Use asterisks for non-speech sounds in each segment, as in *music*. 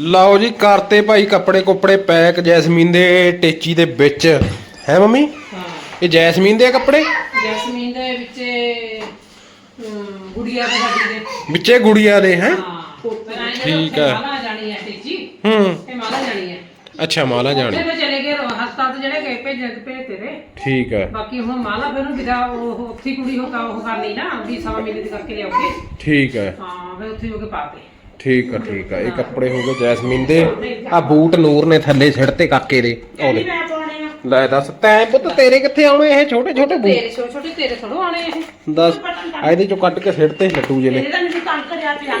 ਲਓ ਜੀ ਕਰਤੇ ਭਾਈ ਕੱਪੜੇ ਕੁੱਪੜੇ ਪੈਕ ਜੈਸਮੀਨ ਦੇ ਟੇਚੀ ਦੇ ਵਿੱਚ। ਹੈ ਮੰਮੀ? ਹਾਂ। ਇਹ ਜੈਸਮੀਨ ਦੇ ਆ ਕੱਪੜੇ? ਜੈਸਮੀਨ ਦੇ ਵਿੱਚ ਅਮ, ਗੁੜੀਆ ਦੇ ਸਾਡੀ ਦੇ। ਵਿੱਚੇ ਗੁੜੀਆਂ ਦੇ ਹੈ? ਹਾਂ। ਠੀਕ ਹੈ। ਮਾਲਾ ਜਾਣੀ ਹੈ ਤੇਜੀ ਹੂੰ। ਇਹ ਮਾਲਾ ਜਾਣੀ ਹੈ। ਅੱਛਾ ਮਾਲਾ ਜਾਣੀ। ਫਿਰ ਚਲੇ ਗਏ ਹਸਪਤਾਲ ਤੇ ਜਿਹੜੇ ਗਏ ਭੇਜੇ ਭੇਜ ਤੇਰੇ। ਠੀਕ ਹੈ। ਬਾਕੀ ਹੁਣ ਮਾਲਾ ਫਿਰ ਨੂੰ ਵਿਦਾ ਉਹ ਉੱਥੇ ਕੁੜੀ ਹੋ ਕਾ ਉਹ ਕਰਨੀ ਨਾ ਵੀ ਸਵਾ ਮਹੀਨੇ ਦੀ ਕਰਕੇ ਲਿਆਉਗੇ। ਠੀਕ ਹੈ। ਹਾਂ ਫਿਰ ਉੱਥੇ ਹੋ ਕੇ ਪਾਤੇ ਠੀਕ ਹੈ ਠੀਕ ਹੈ ਇਹ ਕੱਪੜੇ ਹੋ ਗਏ ਜੈਸਮੀਨ ਦੇ। ਆ ਬੂਟ ਨੂਰ ਨੇ ਥੱਲੇ ਸਿੱਟਤੇ ਕਾਕੇ ਦੇ। ਉਹਦੇ। ਮੈਂ ਪਾਉਣੇ ਆ। ਲੈ ਦੱਸ ਤੈਂ ਪੁੱਤ ਤੇਰੇ ਕਿੱਥੇ ਆਉਣੇ ਇਹ ਛੋਟੇ ਛੋਟੇ ਬੂਟ? ਤੇਰੇ ਛੋਟੇ ਛੋਟੇ ਤੇਰੇ ਥੋੜੋ ਆਣੇ ਇਹ। ਦੱਸ ਆ ਇਹਦੇ ਚੋਂ ਕੱਢ ਕੇ ਸਿੱਟਤੇ ਲੱਟੂ ਜੇ ਨੇ। ਇਹਦਾ ਮੈਨੂੰ ਤੰਗ ਕਰਿਆ ਪਿਆ।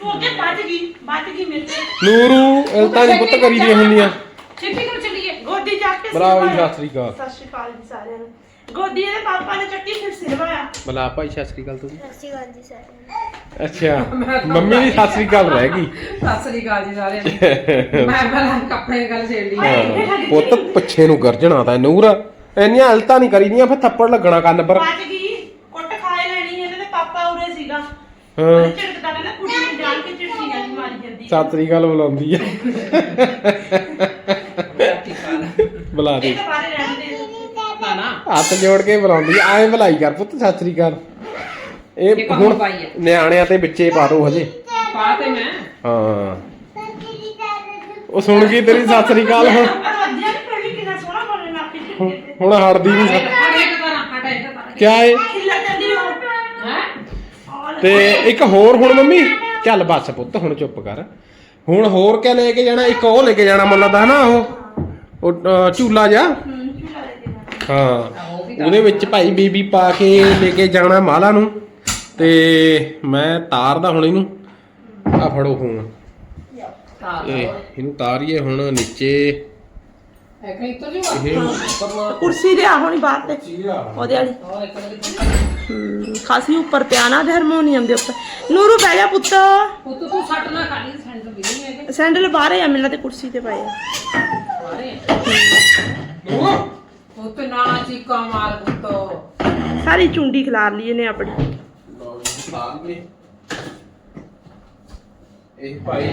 ਤੂੰ ਅੱਗੇ ਵੱਜ ਗਈ ਵੱਜ ਗਈ ਮੇਰੇ ਤੇ। ਨੂਰੂ ਇਲਤਾਂ ਦੀ ਪੁੱਤ ਕਰੀ ਦੀਆਂ ਹੁੰਦੀਆਂ। ਛੇਤੀ ਕਰ ਚਲੀਏ? ਗੋਦੀ ਜਾ ਕੇ ਬਰਾਵੋ ਜੀ ਸਿਲਵਾਇਆ। ਸਤਿ ਸ੍ਰੀ ਅਕਾਲ। ਸਤਿ ਸ਼੍ਰੀ ਅਕਾਲ ਜੀ ਸਾਰਿਆਂ ਨੂੰ। ਗੋਦੀ ਇਹਦੇ ਪਾਪਾ ਨੇ ਚੱਕੀ ਫਿਰ ਸਿਲਵਾਇਆ ਬਲਾ ਭਾਈ ਸਤਿ ਸ੍ਰੀ ਅਕਾਲ ਤੁਸੀਂ ਸਤਿ ਸ਼੍ਰੀ ਅਕਾਲ ਜੀ ਸਾਰਿਆਂ ਨੂੰ। ਅੱਛਾ ਮੰਮੀ ਦੀ ਸਤਿ ਸ੍ਰੀ ਅਕਾਲ ਰਹਿ ਗਈ। ਸਤਿ ਸ੍ਰੀ ਅਕਾਲ ਜੀ ਸਾਰਿਆਂ ਨੂੰ। ਮੈਂ ਪਹਿਲਾਂ ਕੱਪੜੇ ਦੀ ਗੱਲ ਛੇੜ ਲਈ। ਹਾਂ, ਪੁੱਤ ਪਿੱਛੇ ਨੂੰ ਗਰਜਣਾ ਤਾਂ ਨੂਰ ਇੰਨੀਆਂ ਹਲਤਾਂ ਨਹੀਂ ਕਰੀਦੀਆਂ ਫਿਰ ਥੱਪੜ ਲੱਗਣਾ ਕੰਨ ਪਰ। ਵੱਜ ਗਈ। ਕੁੱਟ ਖਾਏ ਲੈਣੀ ਇਹਦੇ ਤੇ ਪਾਪਾ ਉਰੇ ਸੀਗਾ। ਹਾਂ। ਉਹਨੇ ਝਿੜਕਦਾ ਕਹਿੰਦਾ ਕੁੜੀ ਨੂੰ ਜਾਣ ਕੇ ਝਿੜਕੀ ਜਾਂਦੀ ਮਾਰੀ ਜਾਂਦੀ ਸਤਿ ਸ੍ਰੀ ਅਕਾਲ ਬੁਲਾਉਂਦੀ ਆ। ਬੁਲਾ ਦੇ। ਇਹ ਤਾਂ ਬਾਰੇ ਰਹਿਣ ਦੇ ਨਾ ਨਾ। ਹੱਥ ਜੋੜ ਕੇ ਬੁਲਾਉਂਦੀ ਆ ਐਂ ਬੁਲਾਈ ਕਰ ਪੁੱਤ ਸਤਿ ਸ੍ਰੀ ਅਕਾਲ। ਇਹ ਹੁਣ ਪਾਈ ਆ। ਨਿਆਣਿਆਂ ਤੇ ਵਿੱਚੇ ਪਾ ਦੋ ਹਜੇ। ਪਾ ਤੇ ਮੈਂ। ਹਾਂ। ਉਹ ਸੁਣ ਗਈ ਤੇਰੀ ਸਤਿ ਸ੍ਰੀ ਅਕਾਲ। ਹੁਣ ਨਹੀਂ ਹੁਣ ਹਟਦੀ ਨਹੀਂ ਹਟੇ ਕਰਾਂ ਕਿਆ ਏ? ਹੋ? ਤੇ ਇੱਕ ਹੋਰ ਹੁਣ ਮੰਮੀ। ਚੱਲ ਬੱਸ ਪੁੱਤ ਹੁਣ ਚੁੱਪ ਕਰ। ਹੁਣ ਹੋਰ ਕਿਆ ਲੈ ਕੇ ਜਾਣਾ? ਇੱਕ ਉਹ ਲੈ ਕੇ ਜਾਣਾ ਮੁੱਲ ਦਾ ਨਾ ਉਹ। ਉਹ ਅਹ, ਝੂਲਾ ਜਾ ਹੂੰ। ਉਹਦੇ ਵਿੱਚ ਭਾਈ ਬੀਬੀ ਪਾ ਕੇ ਲੈ ਕੇ ਜਾਣਾ ਮਾਲਾ ਨੂੰ ਤੇ ਮੈਂ ਤਾਰਦਾ ਹੁਣ ਇਹਨੂੰ। ਆ ਫੜੋ ਇਹ ਇਹਨੂੰ ਤਾਰੀਏ ਹੁਣ ਨੀਚੇ। ਕੁਰਸੀ ਲਿਆ ਹੋਣੀ ਬਾਹਰ ਤੇ। ਉਹਦੇ ਵਾਲੀ। ਖਾਸੀ ਉੱਪਰ ਪਿਆ ਨਾ ਹਾਰਮੋਨੀਅਮ ਦੇ ਉੱਪਰ। ਨੂਰੂ ਬਹਿ ਜਾ ਪੁੱਤ। ਪੁੱਤ ਤੂੰ ਸੱਟ ਨਾ ਖਾਲੀ ਸੈਂਟਰ ਵੀ ਨਹੀਂ ਹੈਗੇ। ਸੈਂਡਲ ਬਾਹਰ ਆ ਮਿਲਣਾ ਤੇ ਕੁਰਸੀ ਤੇ ਪਏ ਆ। ਮਾਰੇ ਪੁੱਤ ਨਾ ਚੀਕਾ ਮਾਰ ਪੁੱਤ। ਸਾਰੀ ਚੁੰਡੀ ਖਿਲਾਰ ਲਈ ਇਹਨੇ ਆਪਣੀ। ਇਹ ਭਾਈ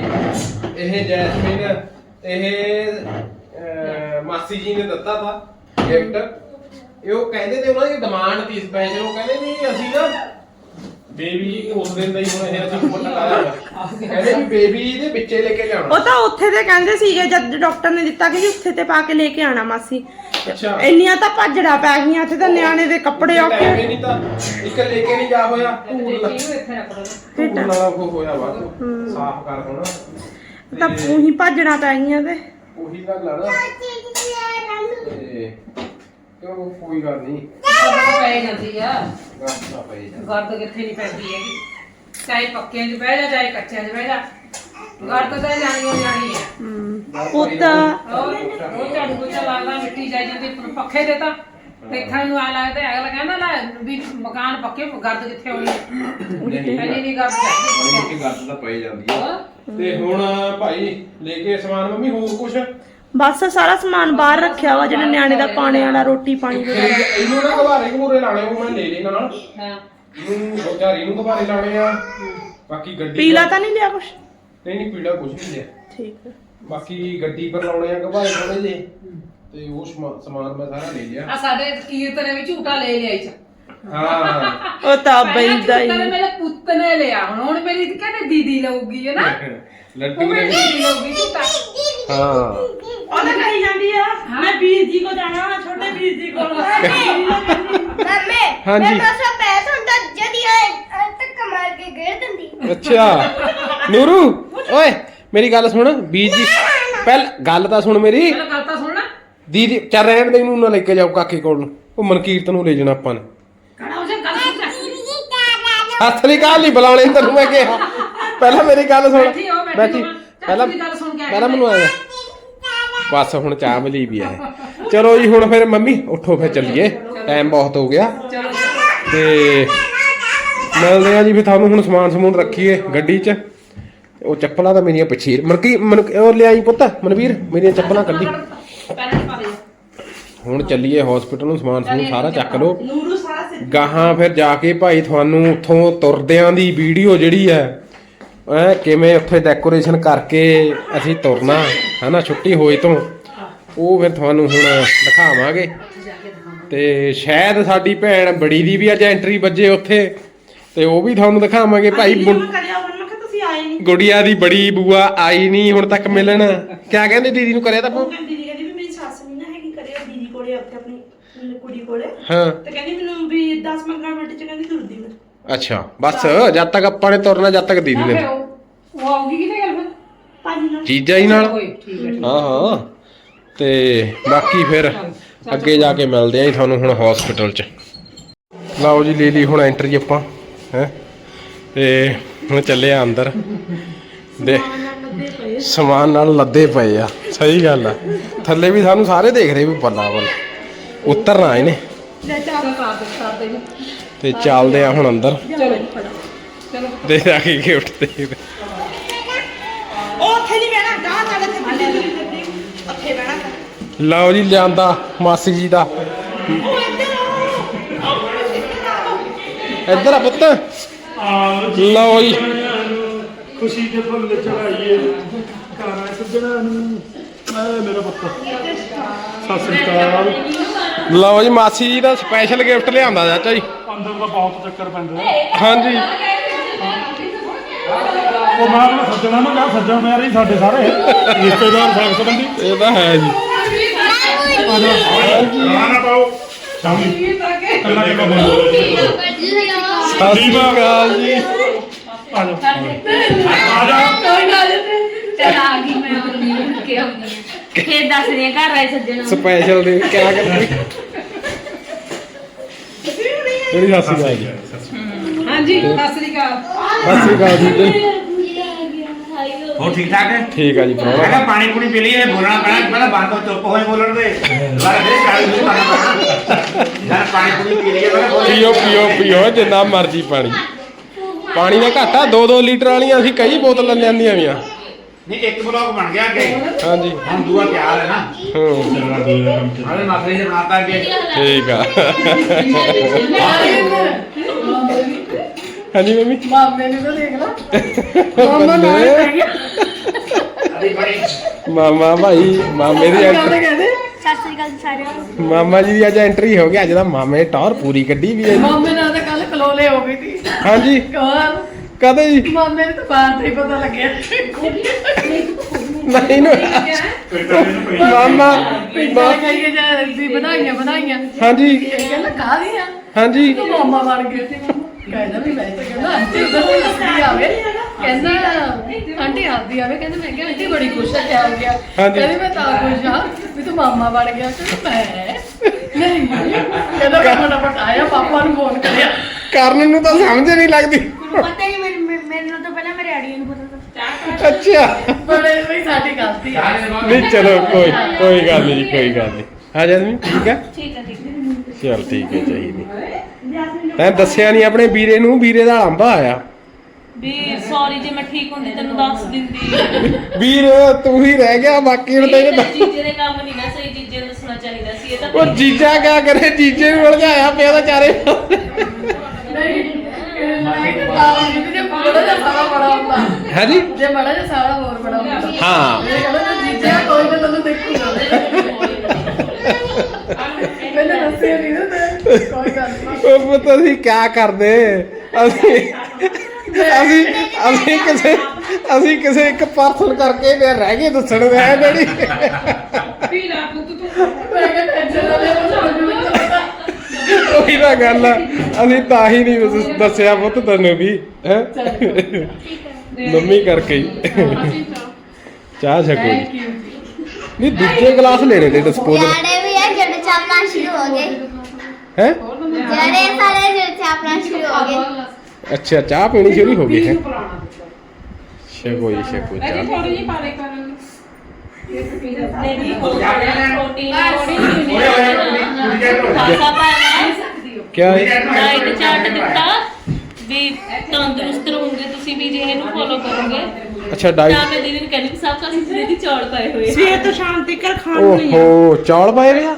ਇਹ ਜੈਸਮੀਨ ਇਹ ਅਹ, ਮਾਸੀ ਜੀ ਨੇ ਦਿੱਤਾ ਤਾ ਗਿਫਟ ਇਹ ਉਹ ਕਹਿੰਦੇ ਤੇ ਉਹਨਾਂ ਦੀ ਡਿਮਾਂਡ ਤੀ ਸਪੈਸ਼ਲ ਉਹ ਕਹਿੰਦੇ ਵੀ ਅਸੀਂ ਨਾ ਬੇਬੀ ਉਸ ਦਿਨ ਦਾ ਹੀ ਹੁਣ ਇਹ ਅਸੀਂ ਮੁੱਲ ਕਰਾਂਗੇ ਕਹਿੰਦੇ ਵੀ ਬੇਬੀ ਦੇ ਵਿੱਚੇ ਲੈ ਕੇ ਜਾਣਾ। ਉਹ ਤਾਂ ਉੱਥੇ ਤੇ ਕਹਿੰਦੇ ਸੀਗੇ ਜਦ ਡਾਕਟਰ ਨੇ ਦਿੱਤਾ ਕਿ ਜੀ ਉੱਥੇ ਤੇ ਪਾ ਕੇ ਲੈ ਕੇ ਆਣਾ ਮਾਸੀ। ਅੱਛਾ। ਇੰਨੀਆਂ ਤਾਂ ਭਾਜੜਾ ਪੈ ਗਈਆਂ ਇੱਥੇ ਤਾਂ ਨਿਆਣੇ ਦੇ ਕੱਪੜੇ ਲੈ ਔਖੇ। ਕੇ ਨਹੀਂ ਤਾਂ। ਇੱਕ ਲੈ ਕੇ ਨਹੀਂ ਜਾ ਹੋਇਆ ਧੂੜ ਲਾ- ਇੱਥੇ ਰੱਖ ਦੋ। ਧੂੜ ਨਾਲ ਉਹ ਹੋਇਆ ਵਾ। ਸਾਫ਼ ਕਰ ਹੁਣ। ਤਾਂ ਉਹੀ ਭਾਜੜਾ ਪੈ ਗਈਆਂ ਤੇ। ਉਹੀ ਗੱਲ ਆ। ਨਾ ਤੇ ਚਲੋ ਕੋਈ ਗੱਲ ਨਹੀਂ? ਸਭ ਪੈ ਜਾਂਦੀ ਆ। ਪਈ ਜਾ ਗਰਦ ਕਿੱਥੇ ਨਹੀਂ ਪੈਂਦੀ ਹੈਗੀ। ਚਾਹੇ ਪੱਕਿਆਂ 'ਚ ਬਹਿ ਜਾ ਚਾਹੇ ਕੱਚਿਆਂ 'ਚ ਬਹਿ ਜਾ। ਗਰਦ ਤਾਂ ਜਾਣੀ ਓ ਜਾਣੀ ਹੈ। ਪੁੱਤ। ਹੋਰ ਉਹ ਝਾੜੂ ਪੋਚਾ ਮਿੱਟੀ ਜਾਈ ਜਾਂਦੀ ਪ- ਪੱਖੇ ਦੇ ਤਾਂ। ਦੇਖਣ ਨੂੰ ਆ ਲੱਗਦਾ ਅਗਲਾ ਕਹਿੰਦਾ ਨਾ ਵੀ ਮਕਾਨ ਪੱਕੇ ਗਰਦ ਕਿੱਥੇ ਆਉਣੀ ਹੈ ਪਹਿਲੀ ਨਹੀਂ ਗਰਦ ਮਾੜੀ ਜਾਂਦੀ। ਮੋਟੀ ਗੱਸ ਤਾਂ ਪਈ ਜਾਂਦੀ ਆ। ਹੋਰ ਤੇ ਹੁਣ ਭਾਈ ਲੈ ਕੇ ਸਮਾਨ ਮੰਮੀ ਹੋਰ ਕੁਛ? ਬਸ ਸਾਰਾ ਸਮਾਨ ਬਾਹਰ ਰੱਖਿਆ ਵਾ ਜਿਹੜਾ ਨਿਆਣੇ ਦਾ ਪਾਣੇ ਵਾਲਾ ਰੋਟੀ ਪਾਣੀ ਵਗੈਰਾ ਇਹਨੂੰ ਨਾ ਘਬਾਰੇ ਘਬੂਰੇ ਲਾਣੇ ਉਹ ਮੈਂ ਲੈ ਲੈ ਨਾਲ ਹਾਂ। ਇਹਨੂੰ ਵਿਚਾਰੀ ਨੂੰ ਘਬਾਰੇ ਲਾਣੇ ਆ। ਬਾਕੀ ਗੱਡੀ ਪੀਲਾ ਤਾਂ ਨਹੀਂ ਲਿਆ ਕੁਛ? ਨਹੀਂ ਨਹੀਂ ਪੀਲਾ ਕੁਛ ਨਹੀਂ ਲਿਆ। ਠੀਕ ਹੈ ਬਾਕੀ ਗੱਡੀ ਪਰ ਲਾਉਣੇ ਆ ਘਬਾਰੇ ਥੋੜੇ ਜੇ ਤੇ ਉਹ ਸਮਾ- ਸਮਾਨ ਮੈਂ ਸਾਰਾ ਲੈ ਲਿਆ। ਆ ਸਾਡੇ ਕੀਰਤਨ ਵਿੱਚ ਝੂਟਾ ਲੈ ਲਿਆ ਇਸ ਹਾਂ। ਉਹ ਤਾਂ ਬੈਂਦਾ ਹੀ। ਮੇਰੇ ਪੁੱਤ ਨੇ ਲਿਆ ਹੁਣ ਹੁਣ ਮੇਰੀ ਕਹਿੰਦੇ ਦੀਦੀ ਲਊਗੀ ਹੈ ਨਾ? ਲੱਡੂ ਨੇ ਲਊਗੀ ਝੂਟਾ। ਹਾਂ। ਉਹ ਤਾਂ ਕਹੀ ਜਾਂਦੀ ਆ ਮੈਂ ਵੀਰ ਜੀ ਕੋ ਜਾਣਾ ਛੋਟੇ ਵੀਰ ਜੀ ਕੋਲ। ਮੰਮੀ। ਹਾਂਜੀ। ਮੈਂ ਬਸ ਪੈਸ ਹੁੰਦਾ ਜਦੀ ਆਏ। ਤੱਕ ਮਾਰ ਕੇ ਗੇਰ ਦਿੰਦੀ। ਅੱਛਾ। ਨੂਰੂ ਓਏ ਮੇਰੀ ਗੱਲ ਸੁਣ ਬੀਜ ਜੀ ਪਹਿਲ ਗੱਲ ਤਾਂ ਸੁਣ ਮੇਰੀ। ਪਹਿਲਾਂ ਗੱਲ ਤਾਂ ਸੁਣ ਲੈ ਦੀਦੀ ਚੱਲ ਰਹਿਣ ਦੇ ਇਹਨੂੰ ਨਾ ਲੈ ਕੇ ਜਾਓ ਕਾਕੇ ਕੋਲ ਨੂੰ। ਉਹ ਮਨਕੀਰਤ ਨੂੰ ਲੈ ਜਾਣਾ ਆਪਾਂ ਨੇ। ਕੜਾ ਹੋ ਜਾ ਗੱਲ ਸੁਣ ਹੱਥ ਨਹੀਂ ਕਾਲ ਨਹੀਂ ਬੁਲਾਉਣੇ ਤੈਨੂੰ ਮੈਂ ਕਿਹਾ। ਪਹਿਲਾਂ ਮੇਰੀ ਗੱਲ ਸੁਣ। ਬੈਠੀ ਹੋ ਪਹਿਲਾਂ ਚੱਲ ਗੱਲ ਸੁਣ ਕੇ ਆ ਪਹਿਲਾਂ ਮੈਨੂੰ ਆਇਆ। ਬਸ ਹੁਣ ਚਾਹ ਬਲੀ ਵੀ ਆ ਚਲੋ ਜੀ ਹੁਣ ਫਿਰ ਮੰਮੀ ਉੱਠੋ ਫਿਰ ਚੱਲੀਏ। ਟਾਈਮ ਬਹੁਤ ਹੋ ਗਿਆ। ਤੇ ਮਿਲਦੇ ਆ ਜੀ ਫਿਰ ਤੁਹਾਨੂੰ ਹੁਣ ਸਮਾਨ ਸਮੂਨ ਰੱਖੀਏ ਗੱਡੀ 'ਚ। ਉਹ ਚੱਪਲਾਂ ਤਾਂ ਮੇਰੀਆਂ ਪਿੱਛੇ ਮਨਕੀ ਮਨ ਉਹ ਲਿਆਈ ਪੁੱਤ ਮਨਵੀਰ ਮੇਰੀਆਂ ਚੱਪਲਾਂ ਕੱਢੀ। ਹੁਣ ਚੱਲੀਏ ਹਸਪੀਟਲ ਨੂੰ ਸਮਾਨ ਸਮੂਨ ਸਾਰਾ ਚੱਕ ਲਓ। ਗਾਹਾਂ ਫਿਰ ਜਾ ਕੇ ਭਾਈ ਤੁਹਾਨੂੰ ਉੱਥੋਂ ਤੁਰਦਿਆਂ ਦੀ ਵੀਡੀਓ ਜਿਹੜੀ ਹੈ ਐ ਕਿਵੇਂ ਉੱਥੇ ਡੈਕੋਰੇਸ਼ਨ ਕਰਕੇ ਅਸੀਂ ਤੁਰਨਾ ਹਨਾ ਛੁੱਟੀ ਹੋਈ ਤੋਂ। ਉਹ ਫਿਰ ਤੁਹਾਨੂੰ ਹੁਣ ਦਿਖਾਵਾਂਗੇ। ਤੇ ਸ਼ਾਇਦ ਸਾਡੀ ਭੈਣ ਬੜੀ ਦੀ ਵੀ ਅੱਜ ਐਂਟਰੀ ਵੱਜੇ ਉੱਥੇ ਤੇ ਉਹ ਵੀ ਤੁਹਾਨੂੰ ਦਿਖਾਵਾਂਗੇ ਭਾਈ ਗੁੜੀਆ ਦੀ ਬੜੀ ਬੂਆ ਆਈ ਨਹੀਂ ਹੁਣ ਤੱਕ ਮਿਲਣ। ਕਿਆ ਕਹਿੰਦੇ ਦੀਦੀ ਨੂੰ ਕਰਿਆ ਤਾਂ ਫੋਨ? ਦੀਦੀ ਕਹਿੰਦੀ ਵੀ ਮੇਰੀ ਸੱਸ ਨਹੀਂ ਨਾ ਹੈਗੀ ਕਰਿਆ ਦੀਦੀ ਕੋਲੇ ਉੱਥੇ ਆਪਣੀ ਕੁੜੀ ਕੋਲੇ। ਹਾਂ। ਤੇ ਕਹਿੰਦੀ ਮੈਨੂੰ ਵੀ 10 15 ਮਿੰਟ ਚ ਕਹਿੰਦੀ ਤੁਰਦੀ ਮੈਂ। ਅੱਛਾ ਬਸ ਜਦ ਤੱਕ ਆਪਾਂ ਨੇ ਤੁਰਨਾ ਜਦ ਤੱਕ ਦੀਦੀ ਨੇ। ਉਹ ਆਉਗੀ ਕਿਹਦੇ ਗੱਲ ਫਿਰ? ਭਾਜੀ ਨਾਲ। ਜੀਜਾ ਹੀ ਨਾਲ? ਠੀਕ ਹੈ ਹਾਂ। ਹਾਂ ਤੇ ਬਾਕੀ ਫਿਰ ਅੱਗੇ ਜਾ ਕੇ ਮਿਲਦੇ ਆਂ ਜੀ ਤੁਹਾਨੂੰ ਹੁਣ ਹਸਪੀਟਲ 'ਚ। ਲਓ ਜੀ ਲੈ ਲਈ ਹੁਣ ਐਂਟਰੀ ਆਪਾਂ ਹੈ। ਤੇ ਹੁਣ ਚੱਲੇ ਆ ਅੰਦਰ। ਦੇ ਸਮਾਨ ਨਾਲ ਲੱਦੇ ਪਏ ਆ ਸਹੀ ਗੱਲ ਆ। ਥੱਲੇ ਵੀ ਸਾਨੂੰ ਸਾਰੇ ਦੇਖ ਰਹੇ ਵੀ ਬੱਲਾ ਬੱਲ ਉਤਰਨਾ ਇਹਨੇ। ਲੈ ਚਾਹ ਕਰ ਤੇ ਚੱਲਦੇ ਆ ਹੁਣ ਅੰਦਰ। ਚਲੋ ਚਲੋ। ਦੇ ਜਾ ਕੇ ਗਿਫਟ ਦੇ ਉਹ ਉੱਥੇ ਨਹੀਂ ਬਹਿਣਾ ਗਾਹ ਨਾਲ ਇੱਥੇ ਬਿੱਲੀ ਦੀ ਦਿੱਤੀ ਉੱਥੇ ਬਹਿਣਾ। ਲਓ ਜੀ ਲਿਆਂਦਾ ਮਾਸੀ ਜੀ ਦਾ। ਇੱਧਰ ਆ ਪੁੱਤ। ਲਓ ਜੀ। ਖੁਸ਼ੀ ਦੇ ਫੁੱਲ ਚੜਾਈਏ ਕਾਰਾਂ ਸੱਜਣਾ ਨੂੰ। ਮੇਰਾ ਪੁੱਤ। ਸਤਿ ਸ੍ਰੀ ਅਕਾਲ। ਲਓ ਜੀ ਮਾਸੀ ਜੀ ਦਾ ਸਪੈਸ਼ਲ ਗਿਫਟ ਲਿਆਂਦਾ ਚਾਚਾ ਜੀ। ਅੰਦਰ ਦਾ ਬਹੁਤ ਚੱਕਰ ਪੈਂਦਾ ਹਾਂਜੀ। ਉਹ ਮੈਂ ਆਪਣਾ ਸੱਜਣਾ ਨੂੰ ਕਿਹਾ ਸੱਜਣ ਪਿਆਰੇ ਹੀ ਸਾਡੇ ਸਾਰੇ। ਰਿਸ਼ਤੇਦਾਰ ਸਾਗ ਸੰਬੰਧੀ ਇਹ ਤਾਂ ਹੈ ਜੀ। ਪਾਓ। ਸ਼ਾਮੀ। ਕੱਲਾ ਸਤਿ ਸ਼੍ਰੀ ਅਕਾਲ ਜੀ। ਆ ਜਾ ਆ ਜਾ ਚਲ ਆ ਗਈ ਮੈਂ ਬੰਦੀ ਉੱਠ ਕੇ ਆਉਂਦੀ ਹਾਂ ਫੇਰ ਦੱਸ ਰਹੀ ਹਾਂ ਘਰ ਆਏ ਸੱਜਣ ਸਪੈਸ਼ਲ ਦੇ ਕਿਆ ਕਰਦੀ ਕਿਹੜੀ ਸਤਿ ਸ਼੍ਰੀ ਅਕਾਲ ਜੀ। ਹਾਂਜੀ ਸਤਿ ਸ੍ਰੀ ਅਕਾਲ। ਸਤਿ ਸ਼੍ਰੀ ਅਕਾਲ ਜੀ। ਹੋਰ ਠੀਕ ਠਾਕ ਹੈ? ਠੀਕ ਆ ਜੀ ਮੈਂ ਪ੍ਰਾਹੁਣਾ ਕਿਹਾ ਪਾਣੀ ਪੂਣੀ ਪੀ ਲਈਏ ਬੋਲਣਾ ਪੈਣਾ ਪਹਿਲਾਂ ਬੰਦ ਹੋ ਚੁੱਪ ਹੋਏ ਬੋਲਣ ਦੇ ਫੇਰ ਚਾਲੂ ਨਹੀਂ ਕਰਨਾ ਪੈਣਾ ਯਾਰ ਪਾਣੀ ਪੂਣੀ ਪੀ ਲਈਏ ਕਿਹਾ ਬੋਲ- ਪੀਓ ਪੀਓ ਪੀਓ ਜਿੰਨਾ ਮਰਜ਼ੀ ਪਾਣੀ। ਪਾਣੀ ਦਾ ਘਾਟਾ 2-2 ਲੀਟਰ ਵਾਲੀਆਂ ਅਸੀਂ ਕਈ ਬੋਤਲਾਂ ਲਿਆਂਦੀਆਂ ਵੀਆਂ। ਨਹੀਂ ਇੱਕ ਬਲੌਗ ਬਣ ਗਿਆ ਅੱਗੇ। ਹਾਂਜੀ। ਹੁਣ ਦੂਆ ਤਿਆਰ ਹੈ ਨਾ। ਹੂੰ ਹਾਲੇ ਮਾਸਰੀ ਨੇ ਬਣਾਤਾ ਅੱਗੇ। ਠੀਕ ਆ। ਹਾਂਜੀ ਮੰਮੀ? ਮਾਮੇ ਨੂੰ ਤਾਂ ਦੇਖ ਲਾ। ਬੱਲੇ। ਅਰੇ ਬੜੀ। ਮਾਮਾ ਭਾਈ ਮਾਮੇ ਦੀ ਐਂਟਰੀ ਸਤਿ ਸ੍ਰੀ ਅਕਾਲ ਜੀ ਸਾਰਿਆਂ ਨੂੰ। ਮਾਮਾ ਜੀ ਦੀ ਅੱਜ ਐਂਟਰੀ ਹੋ ਗਈ ਅੱਜ ਦਾ ਮਾਮੇ ਟੌਰ ਪੂਰੀ ਕੱਢੀ ਵੀ ਹੈ। ਮਾਮੇ ਨਾਲ ਤਾਂ ਕੱਲ ਕਲੋਲੇ ਹੋ ਗਈ ਸੀ। ਹਾਂਜੀ। ਕੌਣ ਕਦੇ ਜੀ ਮਾਮੇ ਨੂੰ ਤਾਂ ਬਾਹਰ ਤੋਂ ਹੀ ਪਤਾ ਲੱਗਿਆ। ਨਹੀਂ ਨੂੰ ਮਾਮਾ ਪਿੰਡਾਂ ਕਹੀਏ ਜਾਂ ਬਣਾਈਆਂ ਬਣਾਈਆਂ। ਹਾਂਜੀ। ਇਹ ਕਹਿੰਦਾ ਕਾਹਦੀਆਂ ਹਾਂਜੀ। ਤੂੰ ਮਾਮਾ ਬਣ ਗਿਆ ਕਹਿੰਦਾ ਵੀ ਮੈਂ ਤਾਂ ਕਹਿੰਦਾ ਆਂਟੀ ਉਧਰ ਤੋਂ ਹੱਸਦੀ ਆਵੇ। ਕਹਿੰਦਾ ਆਂਟੀ ਹੱਸਦੀ ਆਵੇ। ਕਹਿੰਦਾ ਮੈਂ ਕਿਹਾ ਆਂਟੀ ਬੜੀ ਖੁਸ਼ ਹੈ ਕਿਆ ਹੋ ਗਿਆ। ਹਾਂਜੀ। ਕਹਿੰਦੀ ਮੈਂ ਤਾਂ ਖੁਸ਼ ਹਾਂ ਵੀ ਤੂੰ ਮਾਮਾ ਬਣ ਗਿਆ ਕਹਿੰਦਾ ਮੈਂ ਨਹੀਂ। ਕਹਿੰਦਾ ਮੈਂ ਫਟਾਫਟ ਆਇਆ ਪਾਪਾ ਨੂੰ ਫੋਨ ਕਰਿਆ। ਕਰਨ ਨੂੰ ਤਾਂ ਸਮਝ ਨਹੀਂ ਲੱਗਦੀ। ਪਤਾ ਹੀ ਮੇਰੇ ਮੇਰੇ- ਮੇਰੇ ਨਾਲ ਤਾਂ ਪਹਿਲਾਂ ਮੇਰੇ ਆੜੀਆਂ ਨੂੰ ਪਤਾ ਸੀ ਅੱਛਾ। ਬੜੇ ਵੀ ਸਾਡੀ ਗਲਤੀ ਆ। ਨਹੀਂ ਚਲੋ ਕੋਈ ਕੋਈ ਗੱਲ ਨਹੀਂ ਕੋਈ ਗੱਲ ਨਹੀਂ। ਆ ਜੈਸਮੀਨ ਠੀਕ ਆ ਠੀਕ ਹੈ ਠੀਕ ਹੈ। ਚਲ ਠੀਕ ਹੈ ਚਾਹੀਦੀ। ਤੈਂ ਦੱਸਿਆ ਨਹੀਂ ਆਪਣੇ ਵੀਰੇ ਨੂੰ ਵੀਰੇ ਦਾ ਅੰਬਾ ਆਇਆ। ਵੀ ਸੌਰੀ ਜੇ ਮੈਂ ਠੀਕ ਹੁੰਦੀ ਤੈਨੂੰ ਦੱਸ ਦਿੰਦੀ। ਵੀਰ ਤੂੰ ਹੀ ਰਹਿ ਗਿਆ ਬਾਕੀ ਹੁਣ ਇਹ ਤੈਨੂੰ ਤਾਂ ਜੀਜੇ ਦੇ ਕੰਮ ਨਹੀਂ ਨਾ ਸਹੀ ਜੀਜੇ ਨੂੰ ਦੱਸਣਾ ਚਾਹੀਦਾ ਸੀ ਇਹ ਤਾਂ ਉਹ ਜੀਜਾ ਕਿਆ ਕਰੇ? ਜੀਜੇ ਨੂੰ ਉਲਝਾਇਆ ਪਿਆ ਤਾਂ ਚਾਰੇ ਨਹੀਂ ਹੈ ਜੀ? ਜੇ ਬੜਾ ਜਿਹਾ ਸਾਰਾ ਹੋਰ ਬੜਾ ਹੁੰਦਾ। ਹਾਂ। ਇਹ ਕਹਿੰਦਾ ਜੇ ਜੀਜਾ ਕੋਈ ਨਾ ਤੈਨੂੰ ਦੇਖੂਗਾ ਮੈਨੂੰ ਦੱਸਿਆ ਨਹੀਂ ਨਾ ਤੇ ਕੋਈ ਗੱਲ ਨਹੀਂ ਉਹ ਪਤਾ ਅਸੀਂ ਕਿਆ ਕਰਦੇ? ਅਸੀਂ ਅਸੀਂ ਅਸੀਂ ਕਿਸੇ ਅਸੀਂ ਕਿਸੇ ਇੱਕ ਪਰਸਨ ਕਰਕੇ ਨੇ ਰਹਿ ਗਏ ਦੱਸਣ ਦੇ ਹੈ ਜਿਹੜੀ। ਵੀ ਨਾ ਤੂੰ ਤੂੰ ਮੈਂ ਕਿਹਾ ਟੈਨਸ਼ਨ ਨਾ ਲੈ ਨਹੀਂ ਪਤਾ ਉਹੀ ਤਾਂ ਗੱਲ ਆ। ਅਸੀਂ ਤਾਂ ਹੀ ਨਹੀਂ ਦੱਸ- ਦੱਸਿਆ ਪੁੱਤ ਤੈਨੂੰ ਵੀ ਹੈ? ਮੰਮੀ ਕਰਕੇ ਹੀ। ਚਾਹ ਛਕੋ ਜੀ। ਨਹੀਂ ਦੂਜੇ ਗਲਾਸ ਲੈਣੇ ਤੇ ਡਿਸਪੋਜ਼ਲ ਜਿਹੜੇ ਵੀ ਹੈ ਜਿਹੜੇ ਚਾਪਣਾ ਸ਼ੁਰੂ ਹੋ ਗਏ। ਹੈ? ਜਿਹੜੇ ਸਾਰੇ ਜਿਹੜੇ ਚਾਪਣਾ ਸ਼ੁਰੂ ਹੋ ਗਏ। ਅੱਛਾ ਚਾਹ ਪੀਣੀ ਸ਼ੁਰੂ ਹੋ ਗਈ ਹੈ? ਛਕੋ ਜੀ ਛਕੋ ਚਾਹ ਥੋੜੀ ਜਿਹੀ ਪਾਲੇ ਕਰਨ ਨਹੀਂ ਪ੍ਰੋਟੀਨ ਥੋੜੀ ਓਏ ਓਏ ਕੁੜੀ ਕਹਿ ਰੋ ਖਾਸਾ ਪਾਇਆ ਕਿਆ ਹੈ ਡਾਈਟ ਚਾਰਟ ਦਿੱਤਾ ਵੀ ਤੰਦਰੁਸਤ ਰਹੋਗੇ ਤੁਸੀਂ ਵੀ ਜੇ ਇਹਨੂੰ ਫੋਲੋ ਕਰੋਗੇ। ਅੱਛਾ ਤਾਂ ਡਾਈਟ ਮੈਂ ਦੀਦੀ ਨੂੰ ਕਹਿੰਦੀ ਵੀ ਸਭ ਕਾਸੀ ਜਿਹਦੇ ਦੀ ਚੌਲ ਪਾਏ ਹੋਏ ਆ। ਸਵੇਰ ਤੋਂ ਸ਼ਾਮ ਤੱਕ ਖਾਣ ਨੂੰ ਹੀ ਆ। ਓਹੋ ਚੌਲ ਪਾਏ ਰਿਆ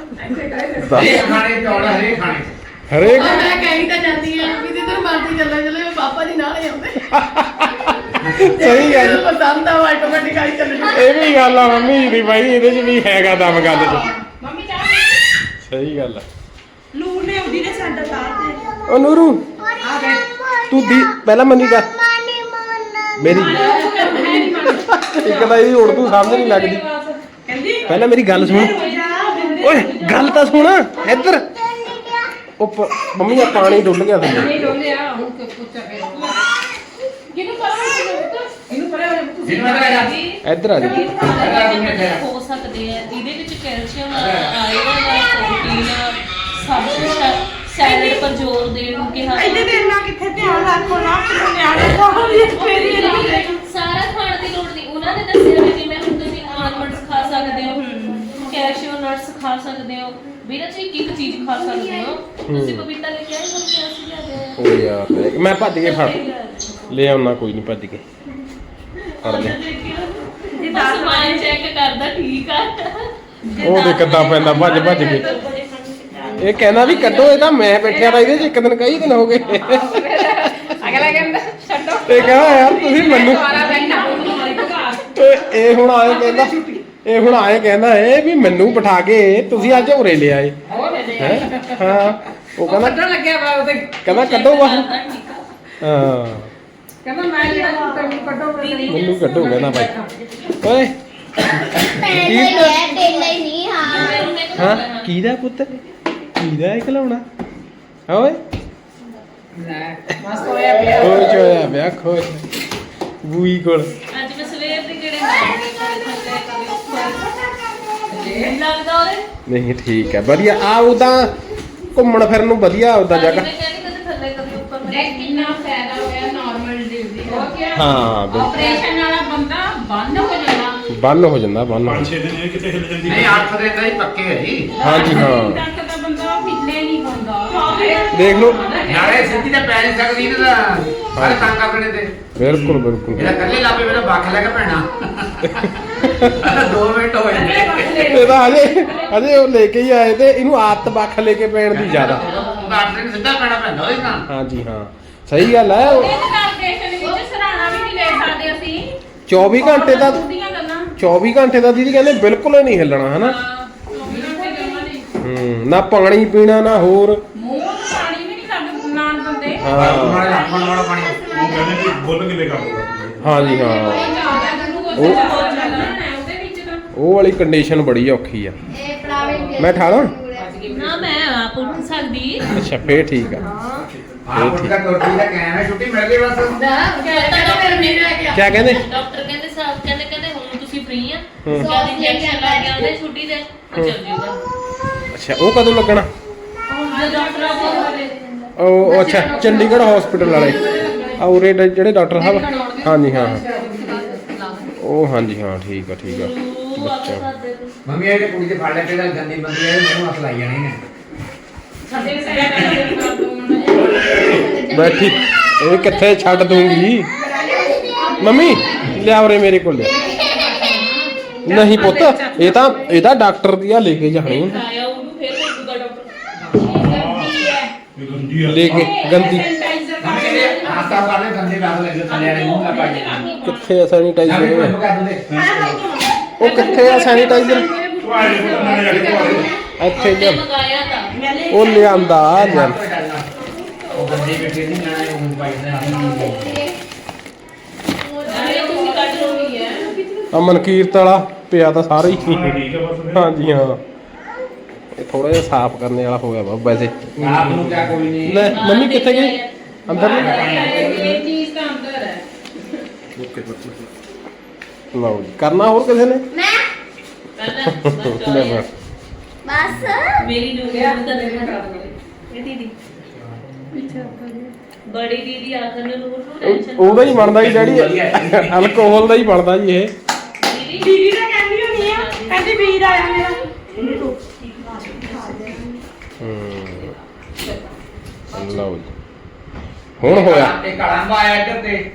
ਇਹ ਖਾਣੇ ਚੌੜ ਹਰੇ ਖਾਣੇ। ਹਰੇਕ ਮੈਂ ਕਹੀ ਤਾਂ ਜਾਂਦੀ ਆ ਵੀ ਜਿੱਧਰ ਮਰਜ਼ੀ ਚੱਲੇ ਚੱਲੇ ਪਾਪਾ ਜੀ ਨਾਲ ਹੀ ਆਉਂਦੇ। ਸਹੀ ਗੱਲ ਪਸੰਦ ਆ ਆਟੋਮੈਟਿਕ ਆਈ ਚੱਲੇ। ਇਹ ਵੀ ਗੱਲ ਆ ਮੰਮੀ ਜੀ ਦੀ ਬਾਈ ਇਹਦੇ 'ਚ ਵੀ ਹੈਗਾ ਦਮ ਗੱਲ 'ਚ। ਮੰਮੀ ਚਾਹ ਸਹੀ ਗੱਲ ਆ। ਲੂਣ ਨੇ ਉਹਦੀ ਨੇ ਸਾਡਾ ਤਾਰ ਦੇ ਉਹ ਨੂਰੂ ਤੂੰ ਦੀ ਪਹਿਲਾਂ ਮੰਨੀ ਕਰ ਮੇਰੀ ਇੱਕ ਤਾਂ ਇਹਦੀ ਉਰਦੂ ਸਮਝ ਨਹੀਂ ਲੱਗਦੀ। ਪਹਿਲਾਂ ਮੇਰੀ ਗੱਲ ਸੁਣ। ਓਏ ਗੱਲ ਤਾਂ ਸੁਣ ਇੱਧਰ। ਉਹ ਪ- ਮੰਮੀ ਆ ਪਾਣੀ ਡੁੱਲ ਗਿਆ ਥੱਲੇ। ਨਹੀਂ ਹੁਣ ਫਿਰ ਇਹਨੂੰ ਪਰਾਂ ਜਿਹਨੂੰ ਮੈਂ ਕਹਾਂ ਜੀ। ਇੱਧਰ ਆ ਜਾ। ਹੋ ਸਕਦੇ ਆ ਇਹਦੇ ਵਿੱਚ ਕੈਲਸ਼ੀਅਮ ਆਇਰਨ ਪ੍ਰੋਟੀਨ ਕੁਝ ਸੈਲਡ ਪਰ ਜ਼ੋਰ ਦੇਣ ਨੂੰ ਕਿਹਾ ਇਹਦੇ ਤੇ ਇੰਨਾ ਕਿੱਥੇ ਧਿਆਨ ਰੱਖੋ ਨਾ ਕਿ ਨਿਆਣੇ ਖਾਣਗੇ ਫੇਰ ਹੀ ਇਹਨਾਂ ਸਾਰਾ ਖਾਣ ਦੀ ਲੋੜ ਨਹੀਂ। ਉਹਨਾਂ ਨੇ ਦੱਸਿਆ ਵੀ ਜਿਵੇਂ ਹੁਣ ਤੁਸੀਂ ਆਲਮੰਡਸ ਖਾ ਸਕਦੇ ਹੋ ਕੈਸ਼ੀਓ ਨਟਸ ਖਾ ਸਕਦੇ ਹੋ। ਵੀਰਾ ਜੀ ਇੱਕ ਇੱਕ ਚੀਜ਼ ਖਾ ਸਕਦੇ ਹੋ। ਤੁਸੀਂ ਪਪੀਤਾ ਲੈ ਕੇ ਆਏ ਹੋ ਕਿ ਅਸੀਂ ਲਿਆ ਓ ਯਾਰ ਮੈਂ ਭੱਜ ਕੇ ਫੜ ਲੈ ਆਉਣਾ ਕੋਈ ਨਹੀਂ ਭੱਜ ਕੇ। ਫੜ ਲੈ। ਬਸ ਮਾਈਂਡ ਚੈੱਕ ਕਰਦਾ ਠੀਕ ਆ। ਉਹ ਦੇ ਕਿੱਦਾਂ ਪੈਂਦਾ ਭੱਜ ਭੱਜ ਕੇ। ਇਹ ਕਹਿੰਦਾ ਵੀ ਕੱਢੋ ਇਹ ਤਾਂ ਮੈਂ ਬੈਠਿਆ ਤਾਂ ਇਹਦੇ 'ਚ ਇੱਕ ਦਿਨ ਕਈ ਦਿਨ ਹੋ ਗਏ ਅਗਲਾ ਕਹਿੰਦਾ ਛੱਡੋ। ਤੇ ਕਹਿੰਦਾ ਯਾਰ ਤੁਸੀਂ ਮੈਨੂੰ ਤੇ ਇਹ ਹੁਣ ਆਏ ਕਹਿੰਦਾ ਇਹ ਹੁਣ ਆਏ ਕਹਿੰਦਾ ਇਹ ਵੀ ਮੈਨੂੰ ਬਿਠਾ ਕੇ ਤੁਸੀਂ ਅੱਜ ਹੋਰੇ ਲੈ ਆਏ। ਹੈ? ਹਾਂ ਉਹ ਕਹਿੰਦਾ ਕੱਢਣ ਲੱਗਿਆ ਵਾ ਉਹਦੇ। ਕਹਿੰਦਾ ਕੱਢੋ ਬਾਹਰ ਹਾਂ। ਕਹਿੰਦਾ ਮੈਂ ਜਿਹੜਾ ਤੈਨੂੰ ਕੱਢੋ ਮੈਨੂੰ ਕੱਢੋ ਕਹਿੰਦਾ ਬਾਈ। ਓਏ ਪਹਿਲੇ ਹੀ ਹੈ ਡੇਲਾ ਹੀ ਨਹੀਂ ਹਾਂ। ਹਾਂ ਕਿਹਦਾ ਪੁੱਤ? ਇਹ ਖਿਲਾਉਣਾ? ਓਏ। ਮਸਤ ਹੋਇਆ ਪਿਆ। ਹੋਇਆ ਖੁਸ਼। ਬੂਈ ਕੋਲ। ਅੱਜ ਮੈਂ ਸਵੇਰ ਦੇ ਕਿਹੜੇ ਕਦੇ ਕਦੇ ਉੱਪਰ ਲੱਗਦਾ ਉਹਦੇ? ਨਹੀਂ ਠੀਕ ਹੈ ਵਧੀਆ। ਆ ਉਦਾਂ ਘੁੰਮਣ ਫਿਰਨ ਨੂੰ ਵਧੀਆ ਉਦਾਂ ਜਗ੍ਹਾ। ਕਦੇ ਕਦੇ ਹੋ ਆਪਰੇਸ਼ਨ ਵਾਲਾ ਬੰਦਾ ਬੰਦ ਹੋ ਜਾਣਾ ਬੰਨ ਹੋ ਜਾਂਦਾ ਬੰਨ ਪੰਜ ਛੇ ਦਿਨ ਇਹ ਕਿਤੇ ਹਿੱਲ ਜਾਂਦੀ ਨਹੀਂ 8 ਦਿਨ ਦਾ ਹੀ ਪੱਕੇ ਹੈ ਜੀ। ਹਾਂਜੀ ਹਾਂ। ਦੇਖ ਲਓ। ਨਾਲੇ ਸਿੱਧੀ ਤਾਂ ਪੈ ਨਹੀਂ ਸਕਦੀ ਇਹਦਾ ਤਾਂ। ਸਾਰੇ ਤੰਗ ਆਪਣੇ ਤੇ। ਬਿਲਕੁਲ ਬਿਲਕੁਲ। ਇਹਦਾ ਕੱਲੇ ਲਾਪੇ ਮੇਰਾ ਬੱਖ ਲੈ ਕੇ ਪੈਣਾ 2 *laughs* ਮਿੰਟ ਹੋ ਜਾਂਦੇ ਇਹ ਤਾਂ ਹਜੇ ਹਜੇ ਉਹ ਲੈ ਕੇ ਹੀ ਆਏ ਤੇ ਇਹਨੂੰ ਆਦਤ ਬੱਖ ਲੈ ਕੇ ਪੈਣ ਦੀ ਜ਼ਿਆਦਾ। ਉਹਦਾ 8 ਦਿਨ ਸਿੱਧਾ ਪੈਣਾ ਪੈਂਦਾ ਉਹਦੇ ਨਾਲ। ਹਾਂਜੀ ਹਾਂ। ਸਹੀ ਗੱਲ ਹੈ। ਉਹ ਇਹਦੇ ਨਾਲ ਆਪਰੇਸ਼ਨ ਵਿੱਚ ਸਰਾਣਾ ਵੀ ਨਹੀਂ ਲੈ ਸਕਦੇ ਅਸੀਂ। 24 ਘੰਟੇ ਦਾ ਛੁੱਟੀਆਂ ਗੱਲਾਂ। 24 ਘੰਟੇ ਦਾ ਦੀਦੀ ਕਹਿੰਦੇ ਬਿਲਕੁਲ ਹੀ ਨਹੀਂ ਹਿੱਲਣਾ ਹਨਾ? ਹੂੰ ਨਾ ਪਾਣੀ ਪੀਣਾ ਨਾ ਹੋਰ ਮੂੰਹ ਨੂੰ ਪਾਣੀ ਵੀ ਨਹੀਂ ਸਾਡੇ ਨਾਨ ਦਿੰਦੇ ਹਾਂ ਮਾਰੇ ਲੱਖਾਂ ਵਾਲਾ ਪਾਣੀ ਉਹ ਕਹਿੰਦੇ ਕਿ ਬੁੱਲ ਕਿਲੇ ਕਰ ਦੂਗਾ ਹਾਂਜੀ ਹਾਂ। ਉਹ ਉਹਦੇ ਵਿੱਚ ਤਾਂ ਉਹ ਵਾਲੀ ਕੰਡੀਸ਼ਨ ਬੜੀ ਔਖੀ ਆ। ਮੈਂ ਠਾਲਾਂ ਨਾ ਮੈਂ ਆਪ ਉੱਠ ਸਕਦੀ। ਅੱਛਾ ਫੇਰ ਠੀਕ ਆ। ਆਪ ਉਹਦਾ ਟੋਟੀ ਦਾ ਕਹਿਣਾ ਹੈ ਛੁੱਟੀ ਮਿਲ ਗਈ ਬਸ। ਕਿਆ ਕਹਿੰਦੇ? ਡਾਕਟਰ ਕਹਿੰਦੇ ਸਾਹਿਬ ਕਹਿੰਦੇ ਕਹਿੰਦੇ ਹੁਣ ਤੁਸੀਂ ਫ੍ਰੀ ਆ। ਹੂੰ। ਜਦ ਇੰਜੈਕਸ਼ਨ ਲੱਗ ਗਿਆ ਉਹਦੇ ਛੁੱਟੀ ਦੇ ਚੱਲ ਜੂਗਾ ਅੱਛਾ ਉਹ ਕਦੋਂ ਲੱਗਣਾ? ਹੁਣ ਡਾਕਟਰ ਆਪ ਉਹ ਅੱਛਾ ਚੰਡੀਗੜ੍ਹ ਹਸਪੀਟਲ ਵਾਲੇ। ਆ ਉਰੇ ਦੇ ਜਿਹੜੇ ਡਾਕਟਰ ਸਾਹਿਬ? ਹਾਂਜੀ ਹਾਂ ਹਾਂ। ਉਹ ਹਾਂਜੀ ਹਾਂ ਠੀਕ ਆ ਠੀਕ ਆ। ਬੱਚਾ। ਮੰਮੀ ਇਹ ਕੁੜੀ ਤੇ ਫੜ ਲੈ ਕੇ ਗੱਲ ਗੰਦੀ ਬੰਦੀ ਹੈ ਮੈਨੂੰ ਹੱਥ ਲਾਈ ਜਾਣੀ ਨੇ। ਬੈਠੀ ਇਹ ਕਿੱਥੇ ਛੱਡ ਦੂੰਗੀ ਮੰਮੀ ਲਿਆ ਉਰੇ ਮੇਰੇ ਕੋਲ। ਲਿਆ ਨਹੀਂ ਪੁੱਤ ਇਹ ਤਾਂ ਇਹਦਾ ਡਾਕਟਰ ਦੀ ਆ ਲੈ ਕੇ ਜਾਣੀ ਆਇਆ ਉਹਨੂੰ ਫੇਰ ਭੇਜੂਗਾ ਡਾਕਟਰ ਕਿੱਥੇ ਆ ਸੈਨੀਟਾਈਜ਼ਰ ਉਹ ਕਿੱਥੇ ਆ ਸੈਨੀਟਾਈਜ਼ਰ ਇੱਥੇ ਲਿਆ ਮੰਗਾਇਆ ਤਾਂ ਉਹ ਲਿਆਂਦਾ ਉਹ ਗੰਦੇ ਬੈਠੇ ਨਹੀਂ ਉਹ ਪਾਈ ਲੋਗੀ ਹੈ ਅਮਨ ਕੀਰਤ ਵਾਲਾ ਪਿਆ ਤਾਂ ਸਾਰਾ ਹੀ। ਠੀਕ ਬਸ। ਹਾਂਜੀ ਹਾਂ। ਇਹ ਥੋੜਾ ਜਿਹਾ ਸਾਫ਼ ਕਰਨੇ ਵਾਲਾ ਹੋ ਗਿਆ ਵਾ ਵੈਸੇ। ਆਪ ਨੂੰ ਕਿਆ ਕੋਈ ਨਹੀਂ। ਲੈ ਮੰਮੀ ਕਿੱਥੇ ਗਈ? ਅੰਦਰ ਨਹੀਂ ਇਹ ਚੀਜ਼ ਤਾਂ ਅੰਦਰ ਹੈ ਲਓ ਜੀ ਕਰਨਾ ਹੋਰ ਕਿਸੇ ਨੇ? ਮੈਂ? ਪਹਿਲਾਂ ਲੈ ਬਸ। ਬਸ ਮੇਰੀ ਨੂੰ ਤਾਂ ਦੇਖਣਾ ਇਹ ਦੀਦੀ। ਬੜੀ ਦੀਦੀ ਆਖਰ ਨੂੰ ਨੂਰ ਨੂੰ ਟੈਨਸ਼ਨ ਉਹਦਾ ਹੀ ਬਣਦਾ ਜੀ ਡੈਡੀ। ਅਲਕੋਹਲ ਦਾ ਹੀ ਬਣਦਾ ਜੀ ਇਹ। ਦੀਦੀ ਦੀਦੀ ਤਾਂ ਕਹਿੰਦੀ ਹੁੰਦੀ ਆ ਕਹਿੰਦੀ ਵੀਰ ਆਇਆ ਮੇਰਾ ਲਓ ਜੀ। ਹੁਣ ਹੋਇਆ। ਇੱਕ ਅੜੰਬਾ ਆਇਆ ਇੱਧਰ ਤੇ।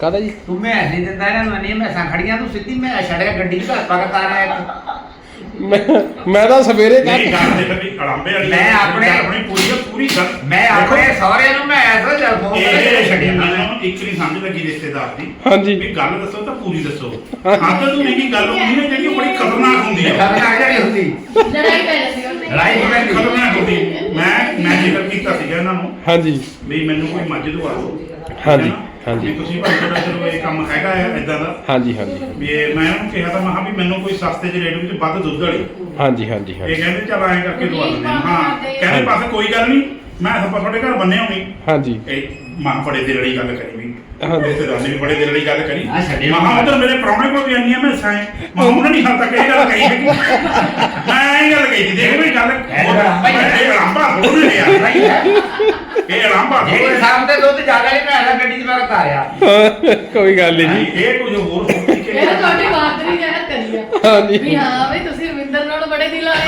ਕਾਹਦਾ ਜੀ? ਤੂੰ ਮੈਂ ਨਹੀਂ ਦਿੰਦਾ ਇਹਨਾਂ ਨੂੰ ਨਹੀਂ ਮੈਂ ਖੜੀਆਂ ਤੂੰ ਸਿੱਧੀ ਮੈਂ ਛੱਡ ਕੇ ਗੱਡੀ ਚ ਘਰ ਪਾ ਕੇ ਤਾਰਿਆ ਇੱਕ ਮੈਂ ਮੈਂ ਤਾਂ ਸਵੇਰੇ ਮੇਰੀ ਕਹਿ ਗੱਲ ਦੇਖ ਵੀ ਅੜੰਬੇ ਵਾਲੀ ਮੈਂ ਆਪਣੇ- ਗੱਲ ਆਪਣੀ ਪੂਰੀ ਆ, ਪੂਰੀ ਗੱਲ। ਮੈਂ ਆਪਣੇ ਸਹੁਰੇ ਨੂੰ ਮੈਂ ਐਸਾ ਚੱਲ ਫੋਨ ਇਹ ਕਰਕੇ ਛੱਡਿਆ ਮੈਨੂੰ ਇੱਕ ਨਹੀਂ ਸਮਝ ਲੱਗੀ ਰਿਸ਼ਤੇਦਾਰ ਦੀ। ਹਾਂਜੀ। ਵੀ ਗੱਲ ਦੱਸੋ ਤਾਂ ਪੂਰੀ ਦੱਸੋ। ਹੱਦ ਤੋਂ ਨਹੀਂ ਗੱਲ ਹੁੰਦੀ ਨਾ ਜਿਹੜੀ ਉਹ ਬੜੀ ਖਤਰਨਾਕ ਹੁੰਦੀ ਹੈ। ਖਤਰਨਾਕ ਜਿਹੜੀ ਹੁੰਦੀ। ਲੜਾਈ ਪੈ ਜਾਂਦੀ ਉਹਨੇ ਲੜਾਈ ਬੜੀ ਖਤਰਨਾਕ ਹੁੰਦੀ ਮੈਂ ਮੈਂ ਜ਼ਿਕਰ ਕੀਤਾ ਸੀਗਾ ਇਹਨਾਂ ਨੂੰ ਹਾਂਜੀ। ਵੀ ਮੈਨੂੰ ਕੋਈ ਮੱਝ ਦਵਾ ਦਿਓ। ਹਾਂਜੀ, ਹੈ ਨਾ? ਹਾਂਜੀ। ਵੀ ਤੁਸੀਂ ਭਾਈ ਤੁਹਾਡਾ ਚਲੋ ਇਹ ਕੰਮ ਹੈਗਾ ਹੈ ਇਦਾਂ ਦਾ। ਹਾਂਜੀ ਹਾਂਜੀ। ਵੀ ਇਹ ਮੈਂ ਉਹਨੂੰ ਕਿਹਾ ਤਾਂ ਮੈਂ ਕਿਹਾ ਵੀ ਮੈਨੂੰ ਕੋਈ ਸਸਤੇ ਜਿਹੇ ਰੇਟ ਵਿੱਚ ਵੱਧ ਦੁੱਧ ਵਾਲੀ। ਹਾਂਜੀ ਹਾਂਜੀ ਇਹ ਹਾਂਜੀ ਕਹਿੰਦੇ ਚੱਲ ਐਂ ਕਰਕੇ ਦਵਾ ਦਿੰਦੇ ਹਾਂ। ਹਾਂ ਕਹਿੰਦੇ ਪਾਸੇ ਕੋਈ ਗੱਲ ਨਹੀਂ ਮੈਂ ਆਪਾਂ ਤੁਹਾਡੇ ਘਰ ਬੰਨੇ ਹੋਣੀ। ਹਾਂਜੀ। ਇਹ ਮਾਂ ਬੜੇ ਦਿਲ ਵਾਲੀ ਗੱਲ ਕਰੀ ਵੀ। ਹਾਂ। ਰਿਸ਼ਤੇਦਾਰ ਨੇ ਵੀ ਬੜੇ ਦਿਲ ਵਾਲੀ ਗੱਲ ਕਰੀ। ਹਾਂ, ਛੱਡੇ ਮਹਾ ਉਧਰ ਮੇਰੇ ਪ੍ਰਾਹੁਣੇ ਕੋਲ ਵੀ ਅੰਨੀਆਂ ਮੈਂ ਸਾਂ ਮਹਾ ਉਹਨਾਂ ਨੇ ਹਾਲ ਤੱਕ ਇਹ ਗੱਲ ਕਹੀ ਹੈਗੀ। ਮੈਂ ਇਹ ਗੱਲ ਕਹੀ ਸੀ, ਦੇਖ ਵੀ ਗੱਲ। ਇਹ ਇਹ ਲੰਬਾ ਜਿਹੜੀ ਥੋੜ੍ਹਾ ਸ਼ਾਮ ਤੇ ਦੁੱਧ ਜ਼ਿਆਦਾ ਨਹੀਂ ਮੈਂ ਐਸਾ ਗੱਡੀ 'ਚ ਮੈਂ ਉਤਾਰਿਆ ਕੋਈ ਗੱਲ ਨਹੀਂ ਜੀ ਇਹ ਕੁਝ ਹੋਰ ਸੋਚੀ ਕਿ ਇਹ ਤੁਹਾਡੀ ਬਾਤ ਨਹੀਂ ਜ਼ਹਿਰ ਕਰੀ ਆ ਵੀ ਹਾਂਜੀ ਹਾਂ ਬਈ ਤੁਸੀਂ ਰਵਿੰਦਰ ਨਾਲ ਬੜੇ ਦਿਲ ਆਏ।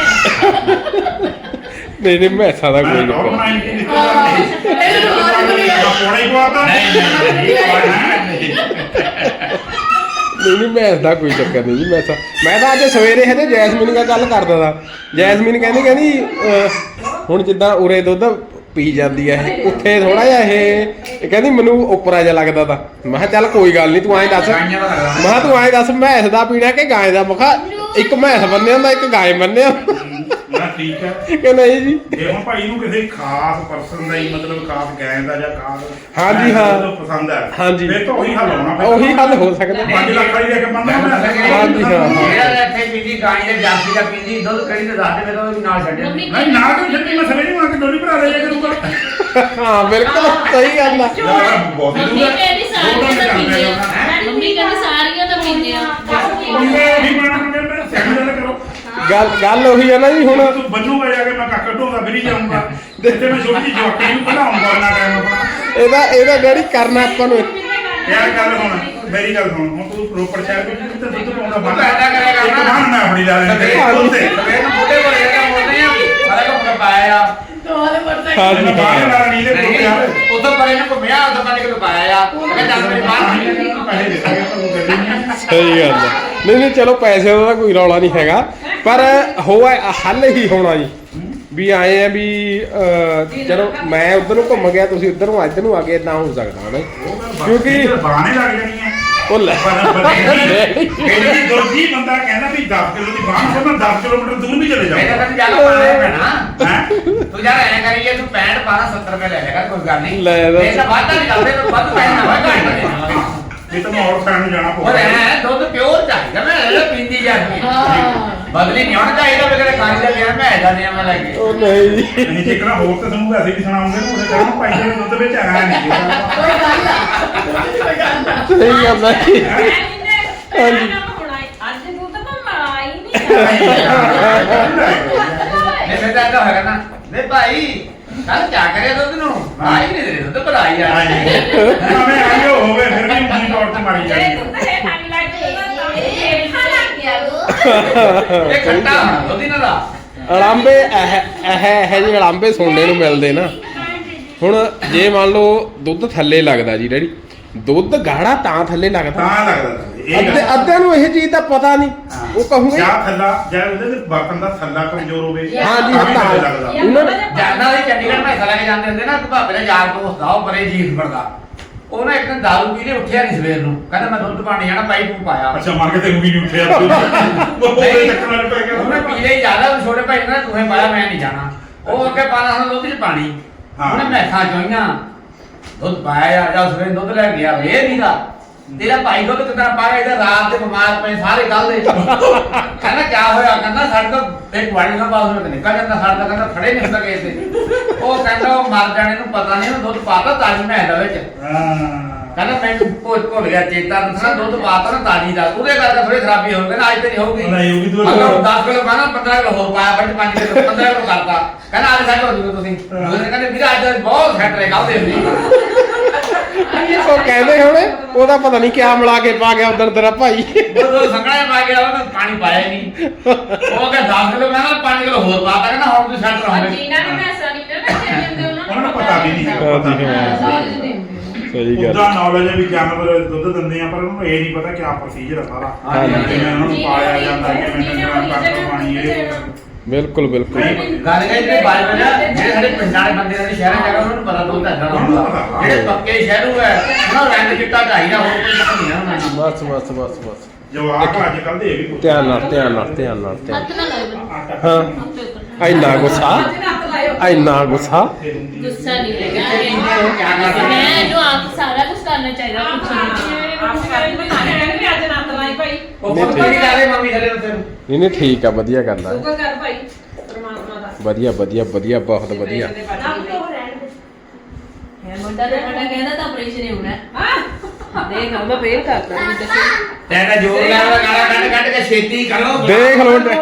ਨਹੀਂ ਨਹੀਂ ਮੈਸਾਂ ਦਾ ਮੈਂ ਕੋਈ ਨਹੀਂ ਬਣਾਈ ਕਿ ਰਿਸ਼ਤੇਦਾਰ ਨੇ ਇਹ ਰੋਜ਼ ਬਣੀ ਆ। ਪੋੜਾ ਹੀ ਪਵਾਤਾ ਨਹੀਂ ਨਹੀਂ ਮੈਸ ਦਾ ਕੋਈ ਚੱਕਰ ਨਹੀਂ ਜੀ ਮੈਸਾਂ ਮੈਂ ਤਾਂ ਅੱਜ ਸਵੇਰੇ ਹਜੇ ਜੈਸਮੀਨ ਨਾਲ ਗੱਲ ਕਰਦਾ ਤਾ ਜੈਸਮੀਨ ਕਹਿੰਦੀ ਕਹਿੰਦੀ ਅਹ, ਹੁਣ ਜਿੱਦਾਂ ਉਰੇ ਦੁੱਧ ਪੀ ਜਾਂਦੀ ਹੈ ਇਹ ਉੱਥੇ ਥੋੜਾ ਜਿਹਾ ਇਹ ਇਹ ਕਹਿੰਦੀ ਮੈਨੂੰ ਉਪਰਾ ਜਿਹਾ ਲੱਗਦਾ ਤਾ। ਮੈਂ ਕਿਹਾ ਚੱਲ ਕੋਈ ਗੱਲ ਨਹੀਂ ਤੂੰ ਐਂ ਦੱਸ। ਮੈਂ ਕਿਹਾ ਤੂੰ ਐਂ ਦੱਸ ਮੈਸ ਦਾ ਪੀਣਾ ਕਿ ਗਾਂ ਦਾ? ਮੈਂ ਕਿਹਾ ਇੱਕ ਮੈਸ ਬੰਨੇ ਹੁੰਦਾ ਇੱਕ ਗਾਂ ਬੰਨੇ ਮੈਂ ਠੀਕ ਹੈ। ਕਿ ਨਹੀਂ ਜੀ? ਜੇ ਹੁਣ ਭਾਈ ਨੂੰ ਕਿਸੇ ਖਾਸ ਪਰਸਨ ਦਾ ਹੀ ਮਤਲਬ ਖਾਸ ਗੈਂ ਦਾ ਜਾਂ ਖਾਸ ਹਾਂਜੀ, ਦਾ ਹਾਂ। ਜਦੋਂ ਪਸੰਦ ਹੈ ਹਾਂਜੀ। ਫਿਰ ਤਾਂ ਉਹੀ ਹੱਲ ਹੋਣਾ ਫਿਰ ਉਹੀ ਹੱਲ ਹੋ ਸਕਦਾ। 5 ਲੱਖ ਵਾਲੀ ਦੇ ਕੇ ਮੈਂ ਹਾਂਜੀ, ਹਾਂ। ਜਿਹੜਾ ਇੱਥੇ ਪੀਂਦੀ ਗਾਈ ਦੇ ਜਾਸੀ ਦਾ ਪੀਂਦੀ ਦੁੱਧ ਕੜੀ ਤੇ ਦੱਸ ਦੇ ਮੈਂ ਤਾਂ ਉਹਦੇ ਨਾਲ ਛੱਡਿਆ ਮੰਮੀ ਨਹੀਂ ਨਾ ਕੋਈ ਛੱਡੀ ਮੈਂ ਸਵੇਰੇ ਨੂੰ ਆ ਕੇ ਡੋਲੀ ਭਰਾ ਦੇ ਕਰੂੰਗਾ। ਹਾਂ ਬਿਲਕੁਲ ਸਹੀ ਗੱਲ ਆ। ਬਹੁਤ ਦੂਰ ਕਹਿੰਦੀ ਸਾਰੀਆਂ ਤਾਂ ਪੀਂਦੇ ਆ। ਮੰਮੀ ਕਹਿੰਦੀ ਸਾਰੀਆਂ ਤਾਂ ਪੀਂਦੇ ਆ। ਨਹੀਂ ਬਣਾ ਮੈਂ ਸੈਂਡ ਕਰੋ ਗੱਲ ਗੱਲ ਉਹੀ ਆ ਨਾ ਜੀ ਹੁਣ। ਤੂੰ ਬੰਨੂਗਾ ਜਾ ਕੇ ਮੈਂ ਕਾਕਾ ਢੋਦਾ ਫਿਰੀ ਜਾਊਂਗਾ। ਤੇ ਮੈਂ ਛੋਟੀ ਜਵਾਕੀ ਨੂੰ ਪੜਾਉਂਗਾ ਉਹਨਾਂ ਟਾਈਮ ਆਪਣਾ। ਇਹਦਾ ਇਹਦਾ ਡੈਡੀ ਕਰਨਾ ਆਪਾਂ ਨੂੰ। ਯਾਰ ਗੱਲ ਹੁਣ ਮੇਰੀ ਗੱਲ ਸੁਣ। ਹੁਣ ਤੂੰ ਰੋਪੜ ਸ਼ਹਿਰ ਵਿੱਚ ਕਿਤੇ ਦੁੱਧ ਪਾਉਂਦਾ ਬੰਦ। ਇੱਕ ਬਾਹਰ ਮੈਂ ਆਪਣੀ ਲਾ ਲੈਣੀ ਸਵੇਰ ਤੇ ਸਵੇਰ ਨੂੰ ਬੁੱਢੇ ਕੋਲ ਜਾ ਕੇ ਬੋਲਦੇ ਆ ਸਾਰਾ ਕੁਝ ਪਾਇਆ ਆ ਦੇ ਕੋਲ ਯਾਰ ਨਹੀਂ ਉਦੋਂ ਪਰੇ ਨੂੰ ਘੁੰਮਿਆ ਉਦੋਂ ਪੰਜ ਕਿਲੋ ਪਾਇਆ ਆ। ਮੈਂ ਕਿਹਾ ਚੱਲ ਮੇਰੇ ਬਾਹਰ ਪੈਸੇ ਦੇ ਦਾਂਗੇ ਤੁਹਾਨੂੰ ਗੱਡੀ ਨਹੀਂ ਸਹੀ ਗੱਲ ਆ। ਨਹੀਂ ਨਹੀਂ ਚਲੋ ਪੈਸੇ ਦਾ ਤਾਂ ਕੋਈ ਰੌਲਾ ਨਹੀਂ ਹੈਗਾ। ਪਰ ਹੋਆ ਹੱਲ ਹੀ ਹੋਣਾ ਜੀ। ਵੀ ਆਏ ਆ ਵੀ ਅਹ, ਚਲੋ ਮੈਂ ਉਧਰ ਨੂੰ ਘੁੰਮ ਗਿਆ ਤੁਸੀਂ ਉਧਰ ਨੂੰ ਇੱਧਰ ਨੂੰ ਆ ਗਏ ਇਦਾਂ ਹੋ ਸਕਦਾ ਹਨਾ ਕਿਉਂਕਿ ਬਾਣੇ ਲੱਗ ਜਾਣੀਆਂ ਉਹ ਲੈ ਇਹਦੀ ਦੋਜੀ ਬੰਦਾ ਕਹਿੰਦਾ ਵੀ 10 ਕਿਲੋ ਦੀ ਬਾਣ ਤੋਂ ਮੈਂ 10 ਕਿਲੋਮੀਟਰ ਦੂਰ ਵੀ ਚਲੇ ਮੈਂ ਤਾਂ ਜਾਊਂਗਾ। ਤੈਨੂੰ ਚੱਲ ਪਾਣਾ ਪੈਣਾ ਹੈ? ਤੂੰ ਯਾਰ ਐਂ ਕਰੀਏ ਤੂੰ 65 12 70 ਰੁਪਏ ਲੈ ਲੇਗਾ ਕੋਈ ਗੱਲ ਨਹੀਂ। ਲੈ ਲਓ। ਇਹ ਤਾਂ ਵਾਧਾ ਨਹੀਂ ਕਰਦੇ ਤੂੰ ਵੱਧ ਪੈਸੇ ਨਾ ਵਾਧਾ ਇਹ ਤਾਂ ਮੈਂ ਹੋਰ ਖਾਣ ਨੂੰ ਜਾਣਾ ਹੋਰ ਪਊਗਾ। ਐ ਦੁੱਧ ਪਿਓਰ ਚਾਹੀਦਾ ਮੈਂ ਇਹ ਪੀਂਦੀ ਜਾਂਦੀ ਹਾਂ। ਬਦਲੀ ਨਹੀਂ ਹੋਣਾ ਚਾਹੀਦਾ ਵੀ ਕਦੇ ਕਾਲੀ ਦਾ ਐਦਾ ਨਹੀਂ ਮੈਂ ਲੱਗੇ ਉਹ ਨਹੀਂ ਜੀ। ਨਹੀਂ ਜਿਕਣਾ ਹੋਰ ਤਾਂ ਤੁਹਾਨੂੰ ਵੈਸੇ ਵੀ ਸੁਣਾਉਂਦੇ ਨੇ ਉਹਦੇ ਕਹਿੰਦਾ ਭਾਈ ਜੀ ਦੁੱਧ ਵਿੱਚ ਹੈ ਨਹੀਂ। ਕੋਈ ਗੱਲ ਆ ਸਹੀ ਗੱਲ ਆ। ਜੀ ਹਾਂਜੀ। ਅੱਜ ਤੂੰ ਤਾਂ ਮੈਂ ਆਈ ਨਹੀਂ। ਨਹੀਂ ਮੈਂ ਤਾਂ ਐਦਾ ਹੋਗਾ ਨਾ ਨਹੀਂ ਭਾਈ ਕੱਲ ਕਿਆ ਕਰਿਆ ਦੁੱਧ ਨੂੰ। ਆਈ ਨਹੀਂ ਦੇ ਦੁੱਧ ਪਰ ਆਈ ਆ। ਭਾਵੇਂ ਆਇਓ ਹੋਵੇ ਫਿਰ ਵੀ ਉਂਗਲੀ ਤੌਰ ਤੇ ਮਾਰੀ ਜਾਂਦੀ ਤੂੰ ਤਾਂ ਹੈ। ਇਹ ਖਾ ਲੱਗ। ਗਿਆ ਇਹ ਖੱਟਾ ਹੋਣਾ ਦੁੱਧ ਇਹਨਾਂ ਦਾ। ਅਲਾਂਬੇ ਇਹ ਇਹ ਇਹ ਜਿਹੇ ਅਲਾਂਬੇ ਸੁਣਨੇ ਨੂੰ ਮਿਲਦੇ ਨਾ। ਹੁਣ ਜੇ ਮੰਨ ਲਓ ਦੁੱਧ ਥੱਲੇ ਲੱਗਦਾ ਜੀ ਡੈਡੀ ਦੁੱਧ ਗਾੜਾ ਤਾਂ ਥੱਲੇ ਲੱਗਦਾ। ਤਾਂ ਲੱਗਦਾ ਤਾਂ ਇਹ ਅੱਧੇ ਅੱਧਿਆਂ ਨੂੰ ਇਹ ਚੀਜ਼ ਦਾ ਪਤਾ ਨਹੀਂ ਉਹ ਕਹੂਗੇ ਜਾਂ ਥੱਲਾ ਜਾਂ ਉਹਦੇ ਦੇ ਬਰਤਨ ਦਾ ਥੱਲਾ ਕਮਜ਼ੋਰ ਹੋਵੇ ਹਾਂਜੀ, ਤਾਂ ਵੀ ਹਾਂ। ਲੱਗਦਾ। ਉਹਨਾਂ ਨੇ ਜਾਂਦਾ ਸੀ ਚੰਡੀਗੜ੍ਹ ਮੈਂ ਲੈ ਕੇ ਜਾਂਦੇ ਹੁੰਦੇ ਨਾ ਇੱਕ ਭਾਪੇ ਦਾ ਯਾਰ ਦੋਸਤ ਆ ਉਹ ਬਰੇ ਜੀਤ ਵਰਗਾ ਉਹ ਨਾ ਇੱਕ ਦਿਨ ਦਾਰੂ ਪੀ ਕੇ ਉੱਠਿਆ ਨਹੀਂ ਸਵੇਰ ਨੂੰ। ਕਹਿੰਦਾ ਮੈਂ ਦੁੱਧ ਪਾਣੀ ਜਾਣਾ ਪਾਈ ਤੂੰ ਪਾਇਆ। ਅੱਛਾ ਮਾਰ ਕੇ ਤੇ ਵੀ ਨਹੀਂ ਉੱਠਿਆ। ਉਹ ਉਹਦੇ ਚੱਕਰ ਨਾਲ ਪੈ ਗਿਆ। ਉਹਨੇ ਪੀ ਲਈ ਜ਼ਿਆਦਾ ਉਹ ਛੋਟੇ ਭਾਈ ਨੇ ਤੂੰ ਪਾਇਆ ਮੈਂ ਨਹੀਂ ਜਾਣਾ। ਉਹ ਅੱਗੇ ਪਾਣਾ ਹੁਣ ਦੁੱਧ ਚ ਪਾਣੀ। ਹਾਂ। ਉਹਨੇ ਮੈਥਾ ਜੋਈਆਂ ਦੁੱਧ ਪਾਇਆ ਜਾਂ ਸਵੇਰ ਦੁੱਧ ਲੈ ਗਿਆ ਵੇ ਨਹੀਂ ਦਾ ਤੇਰਾ ਭਾਈ ਦੁੱਧ ਕਿਦਾਂ ਪਾਇਆ ਇਹਦਾ ਰਾਤ ਦੇ ਬਿਮਾਰ ਪਏ ਸਾਰੇ ਕੱਲ ਦੇ। ਕਹਿੰਦਾ ਕੀ ਹੋਇਆ? ਕਹਿੰਦਾ ਸਾਡੇ ਤੋਂ ਇੱਕ ਵਾਰੀ ਨਾ ਬਾਅਦ ਵਿੱਚ ਨਿਕਲ ਜਾਂਦਾ ਸਾਡੇ ਤਾਂ ਕਹਿੰਦਾ ਖੜੇ ਨਹੀਂ ਸਕੇ ਤੇ ਉਹ ਕਹਿੰਦਾ ਉਹ ਮਰ ਜਾਣੇ ਨੂੰ ਪਤਾ ਨਹੀਂ ਉਹ ਦੁੱਧ ਪਾਤਾ ਤਾਜੀ ਮੈਂ ਦਾ ਵਿੱਚ। ਹਾਂ। ਕਹਿੰਦਾ ਮੈਨੂੰ ਭੁੱਲ ਭੁੱਲ ਗਿਆ ਚੇਤਾ ਦੱਸਣਾ ਦੁੱਧ ਪਾਤਾ ਨਾ ਤਾਜੀ ਦਾ। ਉਹਦੇ ਕਰਕੇ ਥੋੜੀ ਖਰਾਬੀ ਹੋ ਗਈ ਨਾ ਅੱਜ ਤੇ ਨਹੀਂ ਹੋਊਗੀ। ਨਹੀਂ ਹੋਊਗੀ, ਤੂੰ- ਅਗਰ 10 ਕਿਲੋ ਪਾਣਾ 15 ਕਿਲੋ ਹੋਰ ਪਾਇਆ ਬੱਚ 5 ਕਿਲੋ 15 ਕਿਲੋ ਕਰਤਾ। ਕਹਿੰਦਾ ਅੱਜ ਸੈੱਟ ਹੋ ਜੂਗਾ ਤੁਸੀਂ। ਦੂਸਰੇ ਕਹਿੰਦੇ ਵੀਰ ਅੱਜ ਬਹੁਤ ਸੈੱਟ ਰਹੇ ਕੱਲ ਦੇ ਸੀ ਉਹ ਕਹਿੰਦੇ ਹੋਣੇ ਉਹਦਾ ਪਤਾ ਨਹੀਂ ਕਿਆ ਮਿਲਾ ਕੇ ਪਾ ਗਿਆ ਉਧਰ ਤੇਰਾ ਭਾਈ। ਉਹ ਦੋ ਸੰਗਣਾ ਪਾ ਗਿਆ ਉਹਨੇ ਪਾਣੀ ਪਾਇਆ ਹੀ ਨਹੀਂ। ਉਹ ਕਹਿੰਦਾ 10 ਕਿਲੋ ਕਹਿੰਦਾ 5 ਕਿਲੋ ਹੋਰ ਪਾਤਾ ਕਹਿੰਦਾ ਹੁਣ ਤੁਸੀਂ ਸੈੱਟ ਰਹੋਗੇ। ਜਿਨ੍ਹਾਂ ਨੇ ਮੈਸਾਂ ਨਹੀਂ ਪੀਣਾ ਬੱਚੇ ਦਿੰਦੇ ਉਹਨਾਂ ਉਹਨਾਂ ਨੂੰ ਪਤਾ ਵੀ ਨਹੀਂ। ਪਤਾ ਹਾਂਜੀ, ਸਹੀ ਗੱਲ। ਉਹਦਾ ਨੌਲੇਜ ਹੈ ਵੀ ਜਾਨਵਰ ਦੁੱਧ ਦਿੰਦੇ ਆ ਪਰ ਉਹਨੂੰ ਇਹ ਨਹੀਂ ਪਤਾ ਕਿਆ ਪ੍ਰੋਸੀਜਰ ਆ ਸਾਰਾ। ਹਾਂ ਜੀ। ਕਿਵੇਂ ਉਹਨਾਂ ਨੂੰ ਪਾਲਿਆ ਜਾਂਦਾ ਕਿਵੇਂ ਡੰਗਰਾਂ ਕੱਟ ਪਾਣੀ ਇਹ। ਬਿਲਕੁਲ ਬਿਲਕੁਲ। ਗੱਲ ਕਹੀ ਤੇ ਵਜਾ ਜਿਹੜੇ ਸਾਡੇ ਪਿੰਡਾਂ ਵਾਲੇ ਬੰਦੇ ਨੇ ਸ਼ਹਿਰਾਂ ਜਾ ਕੇ ਉਹਨਾਂ ਨੂੰ ਪਤਾ ਏਦਾਂ ਦਾ ਹੁੰਦਾ। ਜਿਹੜੇ ਪੱਕੇ ਸ਼ਹਿਰੂ ਹੈ ਉਹਨਾਂ ਨੂੰ ਰੰਗ ਚਿੱਟਾ ਚਾਹੀਦਾ ਹੋਰ ਕੋਈ ਪਤਾ ਨਹੀਂ ਨੂੰ ਬਸ ਬਸ ਬਸ ਬਸ। ਜਵਾਬ ਅੱਜ ਕੱਲ ਦੇ ਇਹ ਵੀ ਪੁੱਛਦੇ ਧਿਆਨ ਨਾਲ ਧਿਆਨ ਨਾਲ ਧਿਆਨ ਨਾਲ ਧਿਆਨ ਹੱਥ ਨਾ ਲਾਇਓ। ਹਾਂ। ਹੱਥ ਦੇ ਇੰਨਾ ਗੁੱਸਾ? ਇੰਨਾ ਗੁੱਸਾ? ਗੁੱਸਾ ਨਹੀਂ ਹੈਗਾ। ਮੈਂ ਇਹਨੂੰ ਆਪ ਸਾਰਾ ਕੁਝ ਕਰਨਾ ਚਾਹੀਦਾ ਪੁੱਛਣ ਉਹ ਪੱਕਾ ਨਹੀਂ ਕਰੇ ਮੰਮੀ ਥੱਲੇ ਉੱਤੇ ਨੂੰ। ਨਹੀਂ ਨਹੀਂ ਠੀਕ ਆ ਵਧੀਆ ਗੱਲ ਆ। ਸ਼ੁਕਰ ਕਰ ਭਾਈ ਪਰਮਾਤਮਾ ਦਾ। ਵਧੀਆ ਵਧੀਆ ਵਧੀਆ ਬਹੁਤ ਵਧੀਆ। ਮੈਂ ਮੁੰਡਾ ਤੇ ਮੁੰਡਾ ਕਹਿੰਦਾ ਤਾਂ ਆਪਰੇਸ਼ਨ ਹੀ ਹੋਣਾ ਹਾਂ। ਦੇਖ ਹੁਣ ਮੈਂ ਫੇਰ ਕਰਦਾ ਨਹੀਂ ਦੱਸੋ ਤੈਨੂੰ ਜੋਰ ਗਾਣਾ ਕੱਢ ਕੱਢ ਕੇ ਛੇਤੀ ਕਰੋ। ਦੇਖ ਲਓ ਤੇ-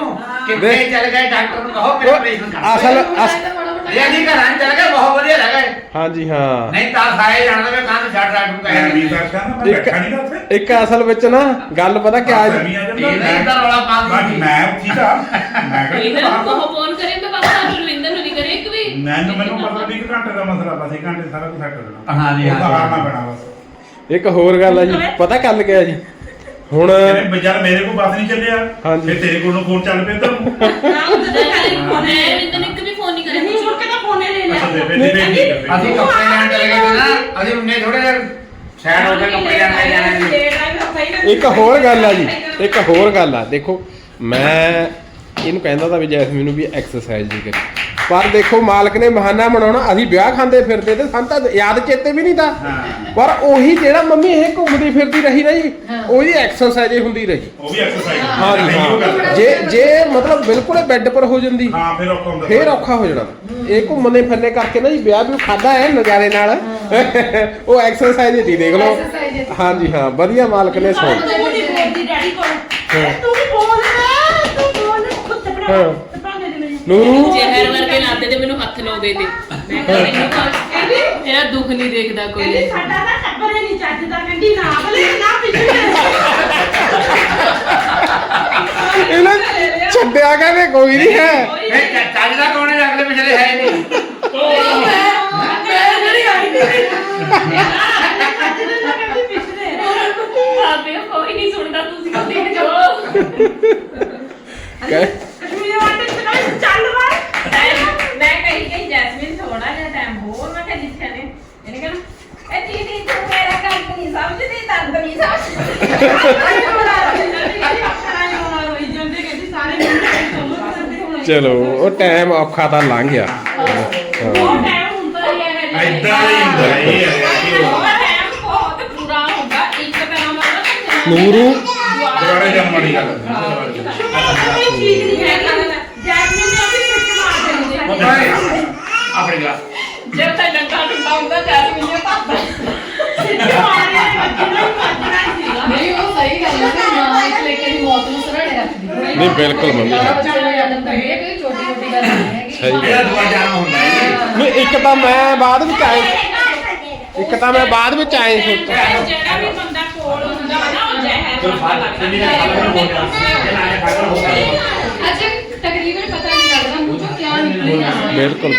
ਕਿੱਥੇ ਦੇਖ। ਚੱਲ ਗਏ ਡਾਕਟਰ ਨੂੰ ਕਹੋ ਮੇਰਾ ਆਪਰੇਸ਼ਨ ਕਰ। ਅਸਲ ਅਸ- ਨਹੀਂ ਘਰਾਂ ਚ ਚੱਲ ਗਏ ਬਹੁਤ ਵਧੀਆ ਰਹਿ ਗਏ। ਹਾਂਜੀ ਹਾਂ। ਨਹੀਂ ਤਾਂ ਸਾਰੇ ਜਾਣਦੇ ਮੈਂ ਕੰਨ ਛੱਡ ਡਾਕਟਰ ਨੂੰ ਮੈਂ ਵੀ ਕਹਿਆ ਦਰਸ਼ਕਾਂ ਨਾ ਮੈਂ ਇੱਕ ਬੈਠਾ ਨਹੀਂ ਨਾ ਉੱਥੇ। ਇੱਕ ਅਸਲ ਵਿੱਚ ਨਾ ਗੱਲ ਪਤਾ ਕਿਆ ਮੈਂ ਹੈ ਵੀ ਆ ਜਾਂਦਾ। ਇਹ ਨਹੀਂ ਤਾਂ ਰੌਲਾ ਪਾ ਮੈਂ ਦਿੰਦੀ। ਮੈਂ ਉੱਠੀ ਤਾਂ ਮੈਂ ਇਹਨਾਂ ਕਿਹਾ ਨੂੰ ਕਹੋ ਫੋਨ ਕਰੇ ਮੈਂ ਪਾਪਾ ਨੂੰ ਰਵਿੰਦਰ ਨੂੰ ਨਹੀਂ ਕਰੇ ਇੱਕ ਵੀ। ਮੈਨੂੰ ਮੈਨੂੰ ਪਤਾ ਵੀ ਇੱਕ ਘੰਟੇ ਦਾ ਮਸਲਾ ਬਸ ਇੱਕ ਘੰਟੇ 'ਚ ਸਾਰਾ ਕੁਝ ਸੈੱਟ ਹੋ ਜਾਣਾ ਹਾਂਜੀ, ਉਹ ਤਾਂ ਹਾਂਜੀ। ਹਾਰਨਾ ਪੈਣਾ ਬਸ। ਇੱਕ ਹੋਰ ਗੱਲ ਆ ਜੀ ਪਤਾ ਗੱਲ ਕਿਆ ਜੀ? ਹੁਣ ਕਹਿੰਦੇ ਵੀ ਯਾਰ ਮੇਰੇ ਕੋਲ ਬਸ ਨਹੀਂ ਚੱਲਿਆ। ਹਾਂਜੀ। ਫਿਰ ਤੇਰੇ ਕੋਲ ਨੂੰ ਫੋਨ ਚੱਲ ਪਿਆ ਤਾਂ ਮੈਂ ਰਵਿੰਦਰ ਨੂੰ ਇੱਕ ਵੀ ਦੇ ਅਸੀਂ ਕੱਪੜੇ ਲੈਣ ਚਲੇ ਗਏ ਨਾ ਅਸੀਂ ਉਹਨੇ ਥੋੜੇ ਜਿਹਾ ਸਾਈਡ ਹੋ ਕੇ ਕੱਪੜੇ ਲੈਣ ਲੈ ਜਾਣੇ ਸੀ ਇੱਕ ਹੋਰ ਗੱਲ ਆ ਜੀ ਇੱਕ ਹੋਰ ਗੱਲ ਆ ਦੇਖੋ ਮੈਂ ਇਹਨੂੰ ਕਹਿੰਦਾ ਤਾਂ ਵੀ ਜੈਸਮੀਨ ਨੂੰ ਵੀ ਐਕਸਰਸਾਈਜ਼ ਦੀ ਕਰੀ। ਪਰ ਦੇਖੋ ਮਾਲਕ ਨੇ ਬਹਾਨਾ ਬਣਾਉਣਾ ਅਸੀਂ ਵਿਆਹ ਖਾਂਦੇ ਫਿਰਦੇ ਤੇ ਸਾਨੂੰ ਤਾਂ ਯਾਦ ਚੇਤੇ ਵੀ ਨਹੀਂ ਤਾਂ। ਹਾਂ। ਪਰ ਉਹੀ ਜਿਹੜਾ ਮੰਮੀ ਇਹ ਘੁੰਮਦੀ ਫਿਰਦੀ ਰਹੀ ਨਾ ਜੀ ਉਹਦੀ ਐਕਸਰਸਾਈਜ਼ ਹੀ ਹੁੰਦੀ ਰਹੀ। ਉਹ ਵੀ ਐਕਸਰਸਾਈਜ਼ ਹਾਂ ਜੀ ਹਾਂ। ਜੇ ਜੇ ਮਤਲਬ ਬਿਲਕੁਲ ਬੈੱਡ ਪਰ ਹੋ ਜਾਂਦੀ ਹਾਂ ਫਿਰ ਔਖਾ ਹੁੰਦਾ। ਫੇਰ ਔਖਾ ਹੋ ਜਾਣਾ। ਇਹ ਘੁੰਮਣੇ ਫਿਰਨੇ ਕਰਕੇ ਨਾ ਜੀ ਵਿਆਹ ਵੀ ਖਾਦਾ ਹੈ ਨਜ਼ਾਰੇ ਨਾਲ। ਉਹ ਐਕਸਰਸਾਈਜ਼ ਹੀ ਦੇਖ ਲਓ। ਹਾਂਜੀ ਹਾਂ ਵਧੀਆ ਮਾਲਕ ਨੇ ਸੋਚ ਤੂੰ ਨਹੀਂ ਬੋਲਦੀ ਡੈਡੀ ਕੋਲ। ਹਾਂ। ਤੂੰ ਵੀ ਬੋਲ ਤੂੰ ਬੋਲ ਤੇ ਹਾਂ। ਬਣਾ ਭਾਂਡੇ ਦੇ ਮੈਨੂੰ ਨੂਰੂ ਜ਼ਹਿਰ ਵਰਗੇ ਲਾਤੇ ਤੇ ਮੈਨੂੰ ਹੱਥ ਲਾਉਂਦੇ ਤੇ। ਮੈਂ ਕਿਹਾ ਮੈਨੂੰ ਕੋਈ ਇਹਦਾ? ਦੁੱਖ ਨਹੀਂ ਦੇਖਦਾ ਕੋਈ। ਕਹਿੰਦੀ ਸਾਡਾ ਤਾਂ ਟੱਬਰ ਹੀ ਨਹੀਂ ਚੱਜਦਾ ਕਹਿੰਦੀ ਨਾ ਬਲੇ ਨਾ ਪਿੱਛੇ ਇਹਨਾਂ ਛੱਡਿਆ ਕਹਿੰਦੇ ਕੋਈ ਨਹੀਂ ਹੈ। ਇਹ ਚੱਜ ਦਾ ਕੋਣੇ ਅਗਲੇ ਪਿਛਲੇ ਹੈ ਹੀ ਨਹੀਂ। ਆਪੇ ਕੋਈ ਨਹੀਂ ਸੁਣਦਾ ਤੁਸੀਂ ਕਹਿੰਦੇ ਜੋ ਕਹਿ- ਕਸ਼ਮੀਰ ਵਾਲੇ ਤੇ ਕਹਿੰਦੇ ਚੱਲ ਵਾ ਮੈਂ ਕਹੀ ਗਈ ਜੈਸਮੀਨ ਥੋੜਾ ਜਿਹਾ ਟਾਈਮ ਹੋਰ ਮੈਂ ਕਿਹਾ ਜਿੱਥੇ ਨੇ ਇਹਨੇ ਕਹਿਣਾ ਇਹ ਦੀਦੀ ਤੂੰ ਮੇਰਾ ਕੰਮ ਨਹੀਂ ਸਮਝਦੀ ਦਰਦ ਨਹੀਂ ਚਲੋ ਉਹ ਟਾਈਮ ਔਖਾ ਤਾਂ ਲੰਘ ਗਿਆ। ਐਦਾਂ ਹੀ ਹੁੰਦਾ। ਇਹ ਨੂਰੂ। ਦੁਬਾਰਾ ਵਾਲੀ ਗੱਲ ਕੋਈ ਚੀਜ਼ ਨਹੀਂ ਹੈ ਜੈਸਮੀਨ ਨੇ ਆਪਣੀ ਸਿੱਟ ਮਾਰ ਦੇਣੀ ਉਹ ਭਾਈ ਆਪਣੇ ਗਾ ਜਦ ਤੱਕ ਡੰਗਾ ਟੁੱਟਾ ਹੁੰਦਾ ਜੈਸਮੀਨ ਨੇ ਪਾਪਾ ਸਿੱਟ ਮਾਰਿਆ ਬੱਚੇ ਨੂੰ ਭੱਜਣਾ ਸੀਗਾ ਨਹੀਂ ਉਹ ਸਹੀ ਗੱਲ ਹੈ ਕਿ ਮਾਂ ਇਸ ਲੈ ਕੇ ਦੀ ਮੌਤ ਨੂੰ ਸਰਾਣੇ ਰੱਖਦੀ ਹੈ ਨਹੀਂ ਬਿਲਕੁਲ ਮੰਮੀ ਸਹੀ ਗੱਲ। ਇਹਦਾ ਦੁਆ ਜਾਣਾ ਹੁੰਦਾ ਹੈ। ਨਹੀਂ ਇੱਕ ਤਾਂ ਮੈਂ ਬਾਅਦ ਵਿੱਚ ਆਏ। ਇੱਕ ਤਾਂ ਮੈਂ ਬਾਅਦ ਵਿੱਚ ਆਏ ਸੋਚਿਆ ਜਿਹੜਾ ਵੀ ਬੰਦਾ ਕੋਲ ਹੁੰਦਾ ਨਾ ਉਹ ਜ਼ਹਿਰ ਹੋ ਹੋ। ਅੱਛਾ ਤਕਰੀਬਨ ਪਤਾ ਨਹੀਂ ਲੱਗਦਾ ਮੂੰਹ ਕਿਆ ਨਿਕਲੇਗਾ ਬਿਲਕੁਲ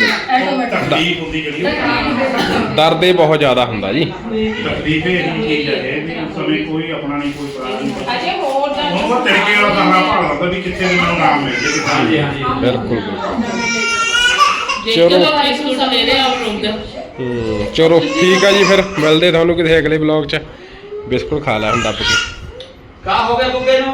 ਤਕਲੀਫ ਹੁੰਦੀ ਜਿਹੜੀ ਦਰਦ ਇਹ ਬਹੁਤ ਜ਼ਿਆਦਾ ਹੁੰਦਾ ਜੀ। ਤਕਲੀਫ ਇਹ ਨਹੀਂ ਚੀਜ਼ ਹੈ। ਇਹ ਵੀ ਉਸ ਸਮੇਂ ਕੋਈ ਆਪਣਾ ਨਹੀਂ ਕੋਈ ਪਤਾ ਨਹੀਂ। ਅਜੇ ਹੋਰ ਦਾ ਉਹਨੂੰ ਉਹ ਤਰੀਕੇ ਵਾਲਾ ਕਰਨਾ ਭਾਲ ਲੈਂਦਾ ਵੀ ਕਿੱਥੇ ਵੀ ਮੈਨੂੰ ਨਾਮ ਮਿਲ ਜੇ ਕਿੱਥੇ ਹਾਂਜੀ ਹਾਂਜੀ। ਬਿਲਕੁਲ ਚਲੋ। ਚਲੋ ਹਾਈ ਸਕੂਲ ਸਵੇਰੇ ਆਉਂ ਰੋਂਦਾ। ਹੂੰ, ਚਲੋ ਠੀਕ ਆ ਜੀ ਫਿਰ। ਮਿਲਦੇ ਤੁਹਾਨੂੰ ਕਿਸੇ ਅਗਲੇ ਵਲੌਗ 'ਚ। ਬਿਸਕੁਟ ਖਾ ਲੈ ਹੁਣ ਦੱਬ ਕੇ। ਕਾ ਹੋ ਗਿਆ ਗੁੱਗੇ ਨੂੰ?